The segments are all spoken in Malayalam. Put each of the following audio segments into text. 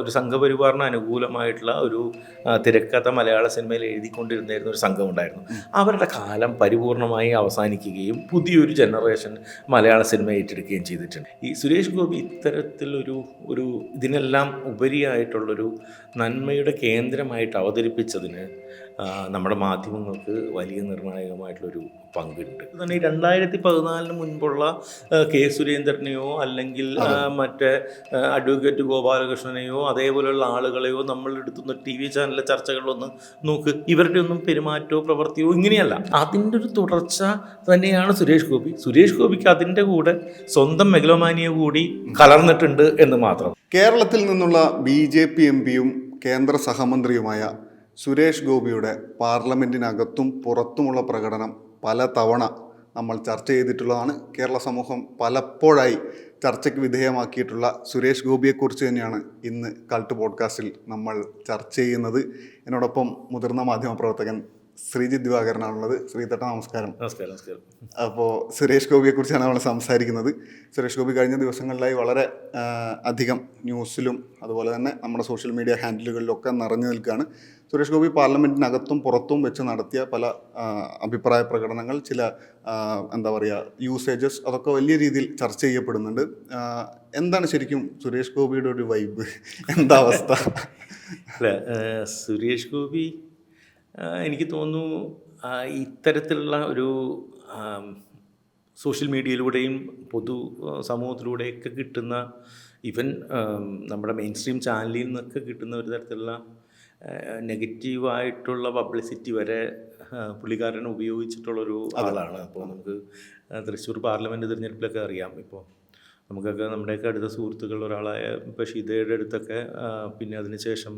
ഒരു സംഘപരിവാറിന് അനുകൂലമായിട്ടുള്ള ഒരു തിരക്കഥ മലയാള സിനിമയിൽ എഴുതിക്കൊണ്ടിരുന്നിരുന്ന ഒരു സംഘം ഉണ്ടായിരുന്നു അവരുടെ കാലം പരിപൂർണമായി അവസാനിക്കുകയും പുതിയൊരു ജനറേഷൻ മലയാള സിനിമ ഏറ്റെടുക്കുകയും ചെയ്തിട്ടുണ്ട്. ഈ സുരേഷ് ഗോപി ഇത്തരത്തിലൊരു ഒരു ഇതിനെല്ലാം ഉപരിയായിട്ടുള്ളൊരു നന്മയുടെ കേന്ദ്രമായിട്ട് അവതരിപ്പിച്ചതിന് നമ്മുടെ മാധ്യമങ്ങൾക്ക് വലിയ നിർണായകമായിട്ടുള്ളൊരു പങ്കുണ്ട്. തന്നെ ഈ രണ്ടായിരത്തി പതിനാലിന് മുൻപുള്ള കെ സുരേന്ദ്രനെയോ അല്ലെങ്കിൽ മറ്റേ അഡ്വക്കേറ്റ് ഗോപാലകൃഷ്ണനെയോ അതേപോലെയുള്ള ആളുകളെയോ നമ്മൾ എടുത്തുന്ന ടി വി ചാനലിലെ ചർച്ചകളൊന്ന് നോക്ക്. ഇവരുടെ ഒന്നും പെരുമാറ്റമോ പ്രവൃത്തിയോ ഇങ്ങനെയല്ല. അതിന്റെ ഒരു തുടർച്ച തന്നെയാണ് സുരേഷ് ഗോപി. സുരേഷ് ഗോപിക്ക് അതിന്റെ കൂടെ സ്വന്തം മെഗലോമാനിയ കൂടി കലർന്നിട്ടുണ്ട് എന്ന് മാത്രം. കേരളത്തിൽ നിന്നുള്ള ബി ജെ പി എം പിയും കേന്ദ്ര സഹമന്ത്രിയുമായ സുരേഷ് ഗോപിയുടെ പാർലമെന്റിനകത്തും പുറത്തുമുള്ള പ്രകടനം പല തവണ നമ്മൾ ചർച്ച ചെയ്തിട്ടുള്ളതാണ്. കേരള സമൂഹം പലപ്പോഴായി ചർച്ചയ്ക്ക് വിധേയമാക്കിയിട്ടുള്ള സുരേഷ് ഗോപിയെക്കുറിച്ച് തന്നെയാണ് ഇന്ന് കൾട്ട് പോഡ്കാസ്റ്റിൽ നമ്മൾ ചർച്ച ചെയ്യുന്നത്. എന്നോടൊപ്പം മുതിർന്ന മാധ്യമപ്രവർത്തകൻ ശ്രീജിത് ദിവാകരനാണുള്ളത്. ശ്രീതട്ട നമസ്കാരം. നമസ്കാരം നമസ്കാരം. അപ്പോൾ സുരേഷ് ഗോപിയെ കുറിച്ചാണ് നമ്മൾ സംസാരിക്കുന്നത്. സുരേഷ് ഗോപി കഴിഞ്ഞ ദിവസങ്ങളിലായി വളരെ അധികം ന്യൂസിലും അതുപോലെ തന്നെ നമ്മുടെ സോഷ്യൽ മീഡിയ ഹാൻഡിലുകളിലൊക്കെ നിറഞ്ഞു നിൽക്കുകയാണ്. സുരേഷ് ഗോപി പാർലമെന്റിനകത്തും പുറത്തും വെച്ച് നടത്തിയ പല അഭിപ്രായ പ്രകടനങ്ങൾ ചില എന്താ പറയുക യൂസേജസ് അതൊക്കെ വലിയ രീതിയിൽ ചർച്ച ചെയ്യപ്പെടുന്നുണ്ട്. എന്താണ് ശരിക്കും സുരേഷ് ഗോപിയുടെ ഒരു വൈബ്? എന്താ അവസ്ഥ? അല്ല സുരേഷ് ഗോപി എനിക്ക് തോന്നുന്നു ഇത്തരത്തിലുള്ള ഒരു സോഷ്യൽ മീഡിയയിലൂടെയും പൊതു സമൂഹത്തിലൂടെയൊക്കെ കിട്ടുന്ന ഈവൻ നമ്മുടെ മെയിൻ സ്ട്രീം ചാനലിൽ നിന്നൊക്കെ കിട്ടുന്ന ഒരു തരത്തിലുള്ള നെഗറ്റീവായിട്ടുള്ള പബ്ലിസിറ്റി വരെ പുള്ളിക്കാരൻ ഉപയോഗിച്ചിട്ടുള്ളൊരു ആളാണ്. അപ്പോൾ നമുക്ക് തൃശ്ശൂർ പാർലമെന്റ് തിരഞ്ഞെടുപ്പിലൊക്കെ അറിയാം. ഇപ്പോൾ നമുക്കൊക്കെ നമ്മുടെയൊക്കെ അടുത്ത സുഹൃത്തുക്കൾ ഒരാളായ ഇപ്പോൾ ഷീതയുടെ അടുത്തൊക്കെ പിന്നെ അതിനുശേഷം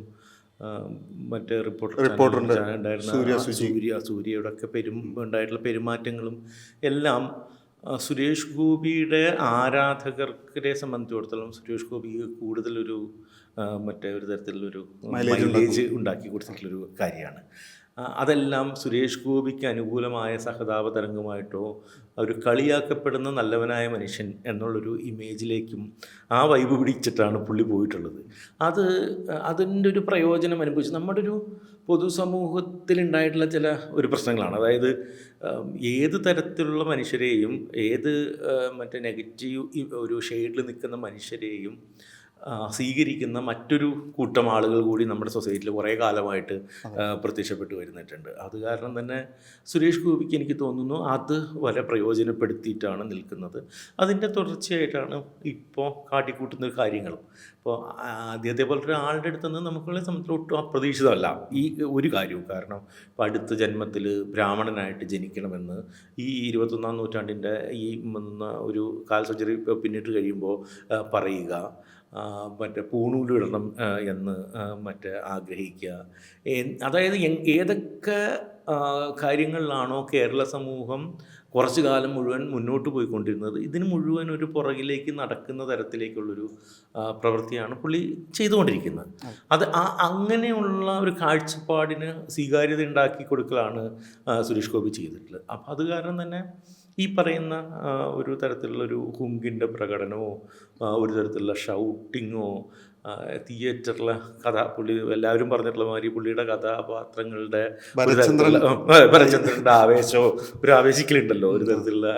മറ്റേ റിപ്പോർട്ടർ റിപ്പോർട്ടർ ഉണ്ടായിരുന്ന സൂര്യ സൂര്യയുടെ ഒക്കെ പെരും ഉണ്ടായിട്ടുള്ള പെരുമാറ്റങ്ങളും എല്ലാം സുരേഷ് ഗോപിയുടെ ആരാധകർക്കരെ സംബന്ധിച്ചിടത്തോളം സുരേഷ് ഗോപി കൂടുതലൊരു മറ്റേ ഒരു തരത്തിലുള്ളൊരു മൈലേജ് ഉണ്ടാക്കി കൊടുത്തിട്ടുള്ളൊരു കാര്യമാണ്. അതെല്ലാം സുരേഷ് ഗോപിക്ക് അനുകൂലമായ സഹതാപ തരംഗമായിട്ടോ ഒരു കളിയാക്കപ്പെടുന്ന നല്ലവനായ മനുഷ്യൻ എന്നുള്ളൊരു ഇമേജിലേക്കും ആ വൈബ് പിടിച്ചിട്ടാണ് പുള്ളി പോയിട്ടുള്ളത്. അത് അതിന്റെ ഒരു പ്രയോജനം അനുഭവിച്ച് നമ്മുടെ ഒരു പൊതുസമൂഹത്തിലുണ്ടായിട്ടുള്ള ചില ഒരു പ്രശ്നങ്ങളാണ്. അതായത് ഏത് തരത്തിലുള്ള മനുഷ്യരെയും ഏത് മറ്റേ നെഗറ്റീവ് ഒരു ഷെയ്ഡിൽ നിൽക്കുന്ന മനുഷ്യരെയും സ്വീകരിക്കുന്ന മറ്റൊരു കൂട്ടം ആളുകൾ കൂടി നമ്മുടെ സൊസൈറ്റിയിൽ കുറേ കാലമായിട്ട് പ്രത്യക്ഷപ്പെട്ടു വരുന്നിട്ടുണ്ട്. അത് കാരണം തന്നെ സുരേഷ് ഗോപിക്ക് എനിക്ക് തോന്നുന്നു അത് വരെ പ്രയോജനപ്പെടുത്തിയിട്ടാണ് നിൽക്കുന്നത്. അതിന്റെ തുടർച്ചയായിട്ടാണ് ഇപ്പോൾ കാട്ടിക്കൂട്ടുന്ന കാര്യങ്ങളും. ഇപ്പോൾ ആദ്യത്തെ പോലത്തെ ഒരാളുടെ അടുത്ത് നിന്ന് നമുക്കുള്ള സംബന്ധിച്ച് ഒട്ടും അപ്രതീക്ഷിതമല്ല. ഈ ഒരു കാര്യവും. കാരണം ഇപ്പോൾ അടുത്ത ജന്മത്തിൽ ബ്രാഹ്മണനായിട്ട് ജനിക്കണമെന്ന് ഈ ഇരുപത്തൊന്നാം നൂറ്റാണ്ടിന്റെ ഈ ഒരു കാൽ സെഞ്ചുറി പിന്നിട്ട് കഴിയുമ്പോൾ പറയുക. മറ്റേ പൂണൂലിടണം എന്ന് മറ്റേ ആഗ്രഹിക്കുക. അതായത് ഏതൊക്കെ കാര്യങ്ങളിലാണോ കേരള സമൂഹം കുറച്ചു കാലം മുഴുവൻ മുന്നോട്ട് പോയിക്കൊണ്ടിരുന്നത്? ഇതിന് മുഴുവൻ ഒരു പുറകിലേക്ക് നടക്കുന്ന തരത്തിലേക്കുള്ളൊരു പ്രവൃത്തിയാണ് പുള്ളി ചെയ്തുകൊണ്ടിരിക്കുന്നത്. അത് ആ അങ്ങനെയുള്ള ഒരു കാഴ്ചപ്പാടിന് സ്വീകാര്യത ഉണ്ടാക്കി കൊടുക്കലാണ് സുരേഷ് ഗോപി ചെയ്തിട്ടുള്ളത്. അപ്പോൾ അത് കാരണം തന്നെ ഈ പറയുന്ന ഒരു തരത്തിലുള്ള ഒരു ഹുങ്കിന്റെ പ്രകടനമോ ഒരു തരത്തിലുള്ള ഷൗട്ടിങ്ങോ തിയേറ്ററിലെ കഥ പുള്ളി എല്ലാവരും പറഞ്ഞിട്ടുള്ള മാതിരി പുള്ളിയുടെ കഥാപാത്രങ്ങളുടെ ഭരചന്ദ്രന്റെ ആവേശമോ ഒരു ആവേശിക്കലുണ്ടല്ലോ ഒരു തരത്തിലുള്ള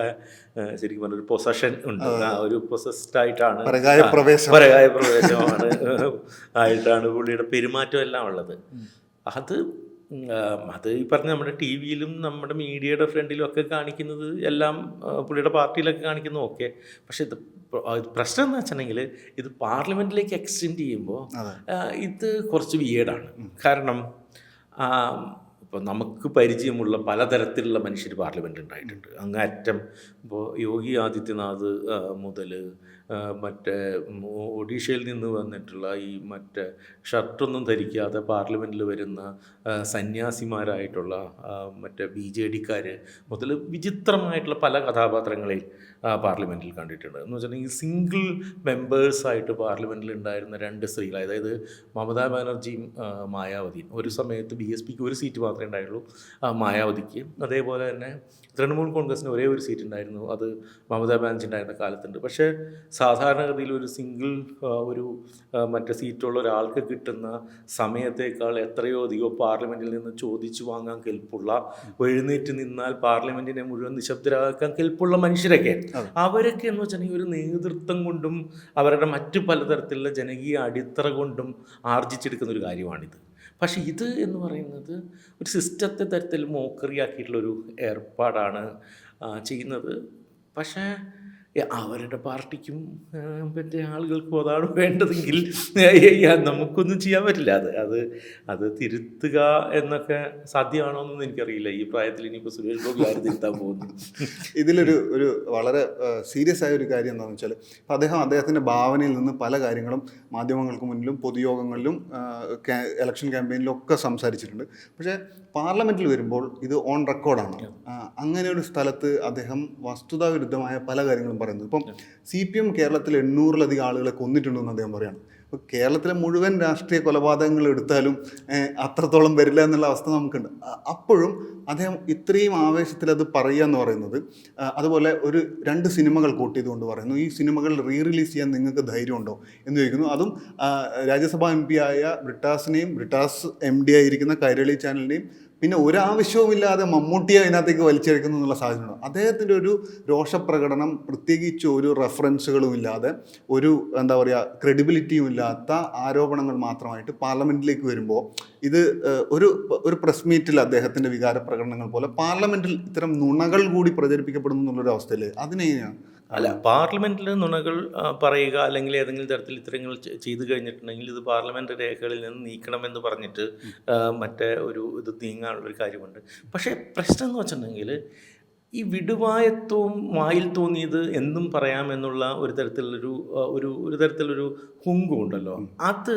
ശരിക്കും പറഞ്ഞ ഒരു പൊസഷൻ ഉണ്ട്. ഒരു പൊസസ്ഡ് ആയിട്ടാണ് പരകായ പ്രവേശമാണ് ആയിട്ടാണ് പുള്ളിയുടെ പെരുമാറ്റം എല്ലാം ഉള്ളത്. അത് അത് ഈ പറഞ്ഞ നമ്മുടെ ടി വിയിലും നമ്മുടെ മീഡിയയുടെ ഫ്രണ്ടിലും ഒക്കെ കാണിക്കുന്നത് എല്ലാം പുള്ളിയുടെ പാർട്ടിയിലൊക്കെ കാണിക്കുന്നു ഓക്കെ. പക്ഷേ ഇത് ഇത് പ്രശ്നം എന്ന് വെച്ചിട്ടുണ്ടെങ്കിൽ ഇത് പാർലമെന്റിലേക്ക് എക്സ്റ്റെൻഡ് ചെയ്യുമ്പോൾ ഇത് കുറച്ച് വിയേഡാണ് കാരണം ഇപ്പോൾ നമുക്ക് പരിചയമുള്ള പലതരത്തിലുള്ള മനുഷ്യർ പാർലമെന്റ് ഉണ്ടായിട്ടുണ്ട്. അങ്ങേറ്റം ഇപ്പോൾ യോഗി ആദിത്യനാഥ് മുതൽ മറ്റേ ഒഡീഷയിൽ നിന്ന് വന്നിട്ടുള്ള ഈ മറ്റേ ഷർട്ടൊന്നും ധരിക്കാതെ പാർലമെന്റിൽ വരുന്ന സന്യാസിമാരായിട്ടുള്ള മറ്റേ ബി ജെ ഡിക്കാർ മുതൽ വിചിത്രമായിട്ടുള്ള പല കഥാപാത്രങ്ങളെയും പാർലമെന്റിൽ കണ്ടിട്ടുണ്ട്. എന്ന് വെച്ചിട്ടുണ്ടെങ്കിൽ സിംഗിൾ മെമ്പേഴ്സായിട്ട് പാർലമെന്റിൽ ഉണ്ടായിരുന്ന രണ്ട് സ്ത്രീകൾ അതായത് മമതാ ബാനർജിയും മായാവതിയും. ഒരു സമയത്ത് ബി എസ് പിക്ക് ഒരു സീറ്റ് മാത്രമേ ഉണ്ടായിരുന്നുള്ളൂ. മായാവതിക്ക്. അതേപോലെ തന്നെ തൃണമൂൽ കോൺഗ്രസിന് ഒരേ ഒരു സീറ്റ് ഉണ്ടായിരുന്നു. അത് മമതാ ബാനർജി ഉണ്ടായിരുന്ന കാലത്തുണ്ട്. പക്ഷേ സാധാരണഗതിയിൽ ഒരു സിംഗിൾ ഒരു മറ്റേ സീറ്റുള്ള ഒരാൾക്ക് കിട്ടുന്ന സമയത്തേക്കാൾ എത്രയോ അധികം പാർലമെന്റിൽ നിന്ന് ചോദിച്ചു വാങ്ങാൻ കെൽപ്പുള്ള എഴുന്നേറ്റ് നിന്നാൽ പാർലമെന്റിനെ മുഴുവൻ നിശബ്ദരാക്കാൻ കെൽപ്പുള്ള മനുഷ്യരൊക്കെ അവരൊക്കെ എന്ന് വെച്ചിട്ടുണ്ടെങ്കിൽ ഒരു നേതൃത്വം കൊണ്ടും അവരുടെ മറ്റു പലതരത്തിലുള്ള ജനകീയ അടിത്തറ കൊണ്ടും ആർജിച്ചെടുക്കുന്ന ഒരു കാര്യമാണിത്. പക്ഷേ ഇത് എന്ന് പറയുന്നത് ഒരു സിസ്റ്റത്തെ തരത്തിൽ മോക്കറിയാക്കിയിട്ടുള്ളൊരു ഏർപ്പാടാണ് ചെയ്യുന്നത്. പക്ഷേ അവരുടെ പാർട്ടിക്കും മറ്റേ ആളുകൾക്കും അതാണ് വേണ്ടതെങ്കിൽ നമുക്കൊന്നും ചെയ്യാൻ പറ്റില്ല. അത് അത് അത് തിരുത്തുക എന്നൊക്കെ സാധ്യമാണോ എന്നൊന്നും എനിക്കറിയില്ല. ഈ പ്രായത്തിൽ ഇനിയിപ്പോൾ സുരേഷ് ഗോപി ആര് തിരുത്താൻ പോകുന്നു? ഇതിലൊരു ഒരു വളരെ സീരിയസ് ആയ ഒരു കാര്യം എന്താണെന്ന് വെച്ചാൽ ഇപ്പം അദ്ദേഹം അദ്ദേഹത്തിന്റെ ഭാവനയിൽ നിന്ന് പല കാര്യങ്ങളും മാധ്യമങ്ങൾക്ക് മുന്നിലും പൊതുയോഗങ്ങളിലും ഇലക്ഷൻ ക്യാമ്പയിനിലും ഒക്കെ സംസാരിച്ചിട്ടുണ്ട്. പക്ഷേ പാർലമെന്റിൽ വരുമ്പോൾ ഇത് ഓൺ റെക്കോർഡാണ് അങ്ങനെ ഒരു സ്ഥലത്ത് അദ്ദേഹം വസ്തുതാവിരുദ്ധമായ പല കാര്യങ്ങളും പറയുന്നു ഇപ്പം സി പി എം കേരളത്തിൽ എണ്ണൂറിലധികം ആളുകളെ കൊന്നിട്ടുണ്ടെന്ന് അദ്ദേഹം പറയുകയാണ് ഇപ്പോൾ കേരളത്തിലെ മുഴുവൻ രാഷ്ട്രീയ കൊലപാതകങ്ങൾ എടുത്താലും അത്രത്തോളം വരില്ല എന്നുള്ള അവസ്ഥ നമുക്കുണ്ട്. അപ്പോഴും അദ്ദേഹം ഇത്രയും ആവേശത്തിൽ അത് പറയുക എന്ന് പറയുന്നത് അതുപോലെ ഒരു രണ്ട് സിനിമകൾ കോട്ട് ചെയ്തുകൊണ്ട് പറയുന്നു. ഈ സിനിമകൾ റീ റിലീസ് ചെയ്യാൻ നിങ്ങൾക്ക് ധൈര്യമുണ്ടോ എന്ന് ചോദിക്കുന്നു. അതും രാജ്യസഭാ എം പി ആയ ബ്രിട്ടാസിനെയും ബ്രിട്ടാസ് എം ഡി ആയിരിക്കുന്ന കൈരളി ചാനലിനെയും പിന്നെ ഒരാവശ്യവുമില്ലാതെ മമ്മൂട്ടിയെ അതിനകത്തേക്ക് വലിച്ചെടുക്കുന്നു എന്നുള്ള സാഹചര്യമാണ് അദ്ദേഹത്തിന്റെ ഒരു രോഷപ്രകടനം പ്രത്യേകിച്ച് ഒരു റെഫറൻസുകളും ഇല്ലാതെ ഒരു എന്താ പറയുക ക്രെഡിബിലിറ്റിയും ഇല്ലാത്ത ആരോപണങ്ങൾ മാത്രമായിട്ട് പാർലമെന്റിലേക്ക് വരുമ്പോൾ ഇത് ഒരു ഒരു പ്രസ് മീറ്റിൽ അദ്ദേഹത്തിന്റെ വികാര പ്രകടനങ്ങൾ പോലെ പാർലമെന്റിൽ ഇത്തരം നുണകൾ കൂടി പ്രചരിപ്പിക്കപ്പെടുന്നു എന്നുള്ളൊരു അവസ്ഥയിൽ അതിനെയാണ് അല്ല പാർലമെന്റിൽ നുണകൾ പറയുക അല്ലെങ്കിൽ ഏതെങ്കിലും തരത്തിൽ ഇത്തരങ്ങൾ ചെയ്തു കഴിഞ്ഞിട്ടുണ്ടെങ്കിൽ ഇത് പാർലമെന്റ് രേഖകളിൽ നിന്ന് നീക്കണമെന്ന് പറഞ്ഞിട്ട് മറ്റേ ഒരു ഇത് നീങ്ങാനുള്ളൊരു കാര്യമുണ്ട്. പക്ഷേ പ്രശ്നം എന്ന് വെച്ചിട്ടുണ്ടെങ്കിൽ ഈ വിടുവായത്വവും വായിൽ തോന്നിയത് എന്തും പറയാമെന്നുള്ള ഒരു തരത്തിലുള്ളൊരു ഒരു ഒരു തരത്തിലൊരു ഹുങ്കുണ്ടല്ലോ അത്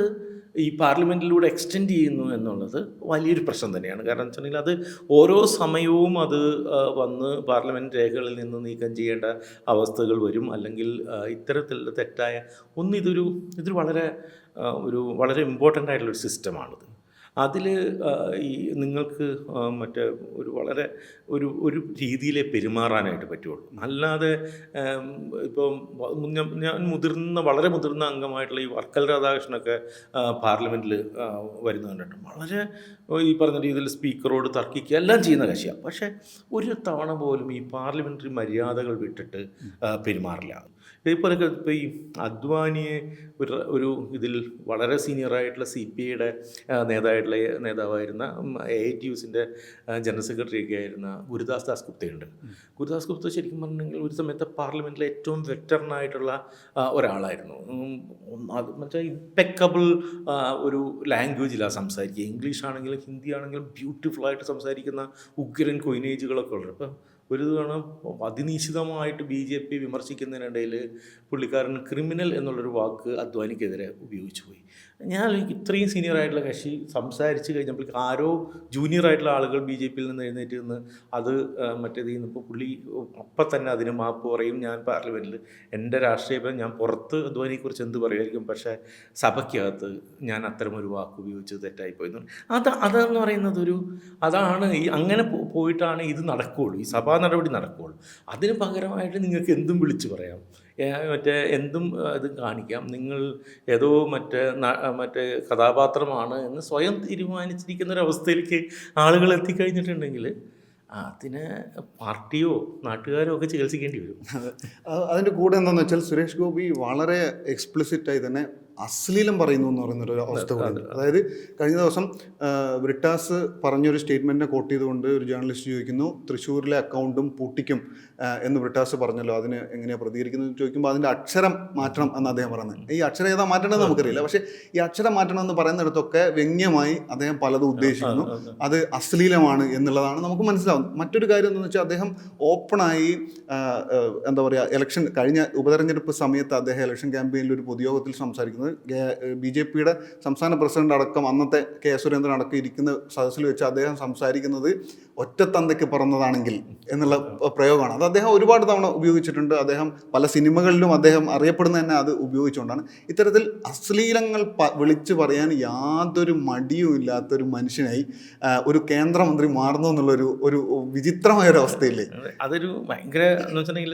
ഈ പാർലമെന്റിലൂടെ എക്സ്റ്റെൻഡ് ചെയ്യുന്നു എന്നുള്ളത് വലിയൊരു പ്രശ്നം തന്നെയാണ്. കാരണം വെച്ചിട്ടുണ്ടെങ്കിൽ അത് ഓരോ സമയവും അത് വന്ന് പാർലമെന്റ് രേഖകളിൽ നിന്ന് നീക്കം ചെയ്യേണ്ട അവസ്ഥകൾ വരും. അല്ലെങ്കിൽ ഇത്തരത്തിലുള്ള തെറ്റായ ഒന്ന് ഇതൊരു ഇതൊരു വളരെ ഒരു വളരെ ഇമ്പോർട്ടന്റ് ആയിട്ടുള്ളൊരു സിസ്റ്റമാണിത് അതിൽ ഈ നിങ്ങൾക്ക് മറ്റേ ഒരു വളരെ ഒരു ഒരു രീതിയിലെ പെരുമാറാനായിട്ട് പറ്റുള്ളൂ. അല്ലാതെ ഇപ്പം ഞാൻ മുതിർന്ന വളരെ മുതിർന്ന അംഗമായിട്ടുള്ള ഈ വർക്കൽ രാധാകൃഷ്ണനൊക്കെ പാർലമെന്റിൽ വരുന്ന കണ്ടിട്ടുണ്ട്. വളരെ ഈ പറഞ്ഞ രീതിയിൽ സ്പീക്കറോട് തർക്കിക്കുക എല്ലാം ചെയ്യുന്ന കക്ഷിയാണ് പക്ഷേ ഒരു തവണ പോലും ഈ പാർലമെന്ററി മര്യാദകൾ വിട്ടിട്ട് ആ, ഇതേപോലൊക്കെ ഇപ്പോൾ ഈ അദ്വാനിയെ ഒരു ഒരു ഇതിൽ വളരെ സീനിയറായിട്ടുള്ള സി പി ഐയുടെ നേതാവായിട്ടുള്ള നേതാവായിരുന്ന എ ഐ ടി യുസിന്റെ ജനറൽ സെക്രട്ടറി ഒക്കെ ആയിരുന്ന ഗുരുദാസ് ദാസ് ഗുപ്തയുണ്ട് ഗുരുദാസ് ഗുപ്ത ശരിക്കും പറഞ്ഞിട്ടുണ്ടെങ്കിൽ ഒരു സമയത്ത് പാർലമെന്റിലെ ഏറ്റവും വെറ്ററനായിട്ടുള്ള ഒരാളായിരുന്നു. മറ്റേ ഇമ്പെക്കബിൾ ഒരു ലാംഗ്വേജിലാണ് സംസാരിക്കുക. ഇംഗ്ലീഷ് ആണെങ്കിലും ഹിന്ദി ആണെങ്കിലും ബ്യൂട്ടിഫുള്ളായിട്ട് സംസാരിക്കുന്ന ഉഗ്രൻ കൊയിനേജുകളൊക്കെ ഉള്ളത് അപ്പം ഒരു തവണ അതിനിശിതമായിട്ട് ബി ജെ പി വിമർശിക്കുന്നതിനിടയിൽ പുള്ളിക്കാരൻ ക്രിമിനൽ എന്നുള്ളൊരു വാക്ക് അദ്വാനിക്കെതിരെ ഉപയോഗിച്ചു പോയി ഞാൻ ഇത്രയും സീനിയർ ആയിട്ടുള്ള കക്ഷി സംസാരിച്ച് കഴിഞ്ഞപ്പോഴേക്ക് ആരോ ജൂനിയർ ആയിട്ടുള്ള ആളുകൾ ബി ജെ പിയിൽ നിന്ന് എഴുന്നേറ്റ് നിന്ന് അത് മറ്റേത് ചെയ്യുന്നപ്പോൾ പുള്ളി അപ്പം തന്നെ അതിന് മാപ്പ് പറയും ഞാൻ പാർലമെന്റിൽ എന്റെ രാഷ്ട്രീയപരം ഞാൻ പുറത്ത് അദ്വാനിയെക്കുറിച്ച് എന്ത് പറയുമായിരിക്കും പക്ഷേ സഭയ്ക്കകത്ത് ഞാൻ അത്തരമൊരു വാക്ക് ഉപയോഗിച്ച് തെറ്റായിപ്പോയി. അത് അതെന്ന് പറയുന്നത് ഒരു അതാണ് ഈ അങ്ങനെ പോയിട്ടാണ് ഇത് നടക്കുകയുള്ളൂ. ഈ സഭാ നടപടി നടക്കുകയുള്ളൂ. അതിന് പകരമായിട്ട് നിങ്ങൾക്ക് എന്തും വിളിച്ചു പറയാം. മറ്റേ എന്തും ഇത് കാണിക്കാം. നിങ്ങൾ ഏതോ മറ്റേ മറ്റേ കഥാപാത്രമാണ് എന്ന് സ്വയം തീരുമാനിച്ചിരിക്കുന്ന ഒരു അവസ്ഥയിലേക്ക് ആളുകൾ എത്തിക്കഴിഞ്ഞിട്ടുണ്ടെങ്കിൽ അതിനെ പാർട്ടിയോ നാട്ടുകാരോ ഒക്കെ ചികിത്സിക്കേണ്ടി വരും. അത്. അതിന്റെ കൂടെ എന്താണെന്ന് വെച്ചാൽ സുരേഷ് ഗോപി വളരെ എക്സ്പ്ലിസിറ്റായി തന്നെ അശ്ലീലം പറയുന്നു എന്ന് പറയുന്ന ഒരു അവസ്ഥ കൂടി അതായത് കഴിഞ്ഞ ദിവസം ബ്രിട്ടാസ് പറഞ്ഞൊരു സ്റ്റേറ്റ്മെന്റിനെ കോട്ട് ചെയ്തുകൊണ്ട് ഒരു ജേർണലിസ്റ്റ് ചോദിക്കുന്നു തൃശ്ശൂരിലെ അക്കൗണ്ടും പൂട്ടിക്കും എന്ന് ബ്രിട്ടാസ് പറഞ്ഞല്ലോ. അതിന് എങ്ങനെയാണ് പ്രതികരിക്കുന്നത് എന്ന് ചോദിക്കുമ്പോൾ അതിന്റെ അക്ഷരം മാറ്റണം എന്ന് അദ്ദേഹം പറയുന്നത്. ഈ അക്ഷരം ഏതാ മാറ്റണമെന്ന് നമുക്കറിയില്ല. പക്ഷേ ഈ അക്ഷരം മാറ്റണം എന്ന് പറയുന്നിടത്തൊക്കെ വ്യംഗ്യമായി അദ്ദേഹം പലതും ഉദ്ദേശിക്കുന്നു. അത് അശ്ലീലമാണ് എന്നുള്ളതാണ് നമുക്ക് മനസ്സിലാവുന്നത്. മറ്റൊരു കാര്യം എന്താണെന്ന് വെച്ചാൽ അദ്ദേഹം ഓപ്പണായി എന്താ പറയുക ഇലക്ഷൻ കഴിഞ്ഞ ഉപതെരഞ്ഞെടുപ്പ് സമയത്ത് അദ്ദേഹം ഇലക്ഷൻ ക്യാമ്പയിനിൽ ഒരു പൊതുയോഗത്തിൽ സംസാരിക്കുന്നത് പറഞ്ഞിരുന്നത് ബി ജെ പിയുടെ സംസ്ഥാന പ്രസിഡന്റ് അടക്കം അന്നത്തെ കെ സുരേന്ദ്രൻ അടക്കം ഇരിക്കുന്ന സദസ്സിൽ വെച്ച് അദ്ദേഹം സംസാരിക്കുന്നത് ഒറ്റത്തന്തയ്ക്ക് പറന്നതാണെങ്കിൽ എന്നുള്ള പ്രയോഗമാണ്. അത് അദ്ദേഹം ഒരുപാട് തവണ ഉപയോഗിച്ചിട്ടുണ്ട്. അദ്ദേഹം പല സിനിമകളിലും അദ്ദേഹം അറിയപ്പെടുന്ന തന്നെ അത് ഉപയോഗിച്ചുകൊണ്ടാണ്. ഇത്തരത്തിൽ അശ്ലീലങ്ങൾ വിളിച്ചു പറയാൻ യാതൊരു മടിയും ഇല്ലാത്തൊരു മനുഷ്യനായി ഒരു കേന്ദ്രമന്ത്രി മാറുന്നു എന്നുള്ളൊരു ഒരു വിചിത്രമായ ഒരു അവസ്ഥയില്ലേ അതൊരു ഭയങ്കര എന്ന് വെച്ചിട്ടുണ്ടെങ്കിൽ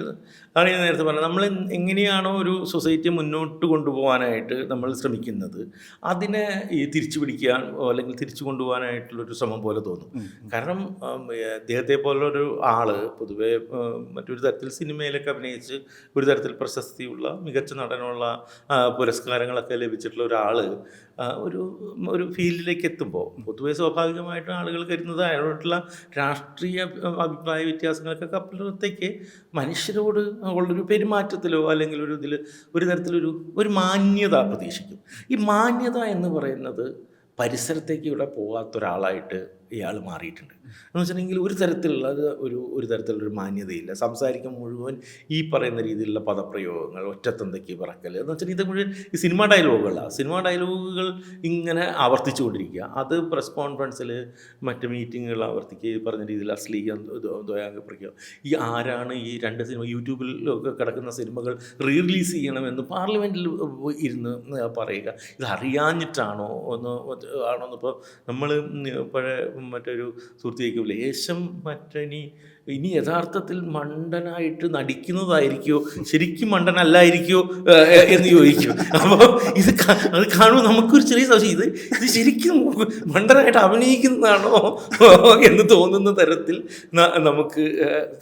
അതാണ് ഞാൻ നേരത്തെ പറഞ്ഞത്. നമ്മൾ എങ്ങനെയാണോ ഒരു സൊസൈറ്റി മുന്നോട്ട് കൊണ്ടുപോകാനായിട്ട് നമ്മൾ ശ്രമിക്കുന്നത് അതിനെ ഈ തിരിച്ചു പിടിക്കാൻ അല്ലെങ്കിൽ തിരിച്ചു കൊണ്ടുപോകാനായിട്ടുള്ളൊരു ശ്രമം പോലെ തോന്നും. കാരണം അദ്ദേഹത്തെ പോലുള്ളൊരു ആൾ പൊതുവെ മറ്റൊരു തരത്തിൽ സിനിമയിലൊക്കെ അഭിനയിച്ച് ഒരു തരത്തിൽ പ്രശസ്തിയുള്ള മികച്ച നടനുള്ള പുരസ്കാരങ്ങളൊക്കെ ലഭിച്ചിട്ടുള്ള ഒരാൾ ഒരു ഒരു ഫീൽഡിലേക്ക് എത്തുമ്പോൾ പൊതുവെ സ്വാഭാവികമായിട്ടും ആളുകൾ കരുതുന്നത് അയാളോട്ടുള്ള രാഷ്ട്രീയ അഭിപ്രായ വ്യത്യാസങ്ങൾക്കൊക്കെ അപ്പുറത്തേക്ക് മനുഷ്യരോട് ഉള്ളൊരു പെരുമാറ്റത്തിലോ അല്ലെങ്കിൽ ഒരു ഇതിൽ ഒരു തരത്തിലൊരു ഒരു മാന്യത പ്രതീക്ഷിക്കും. ഈ മാന്യത എന്ന് പറയുന്നത് പരിസരത്തേക്ക് ഇവിടെ പോകാത്ത ഒരാളായിട്ട് ഇയാൾ മാറിയിട്ടുണ്ട്. എന്ന് വെച്ചിട്ടുണ്ടെങ്കിൽ ഒരു തരത്തിലുള്ള ഒരു ഒരു തരത്തിലുള്ളൊരു മാന്യതയില്ല. സംസാരിക്കും മുഴുവൻ ഈ പറയുന്ന രീതിയിലുള്ള പദപ്രയോഗങ്ങൾ ഒറ്റത്തന്തയ്ക്ക് പറക്കൽ എന്ന് വെച്ചാൽ ഇത് മുഴുവൻ ഈ സിനിമ ഡയലോഗുകളാണ് സിനിമ ഡയലോഗുകൾ ഇങ്ങനെ ആവർത്തിച്ചു കൊണ്ടിരിക്കുക. അത് പ്രസ് കോൺഫറൻസിൽ മറ്റ് മീറ്റിങ്ങുകൾ ആവർത്തിക്കുക ഈ പറഞ്ഞ രീതിയിൽ അശ്ലീകം ദ്വയാംഗ പ്രയോഗം ഈ ആരാണ് ഈ രണ്ട് സിനിമ യൂട്യൂബിലൊക്കെ കിടക്കുന്ന സിനിമകൾ റീ റിലീസ് ചെയ്യണമെന്ന് പാർലമെന്റിൽ ഇരുന്ന് പറയുക. ഇത് അറിയാഞ്ഞിട്ടാണോ ഒന്ന് ആണോ എന്നിപ്പോൾ നമ്മൾ പഴയ മറ്റൊരു സുഹൃത്തേക്ക് ലേശം മറ്റനി ഇനി യഥാർത്ഥത്തിൽ മണ്ടനായിട്ട് നടിക്കുന്നതായിരിക്കുമോ ശരിക്കും മണ്ടനല്ലായിരിക്കുമോ എന്ന് ചോദിക്കും. അപ്പോൾ ഇത് അത് കാണുമ്പോൾ നമുക്കൊരു ചെറിയ സംശയം. ഇത് ഇത് ശരിക്കും മണ്ടനായിട്ട് അഭിനയിക്കുന്നതാണോ എന്ന് തോന്നുന്ന തരത്തിൽ നമുക്ക്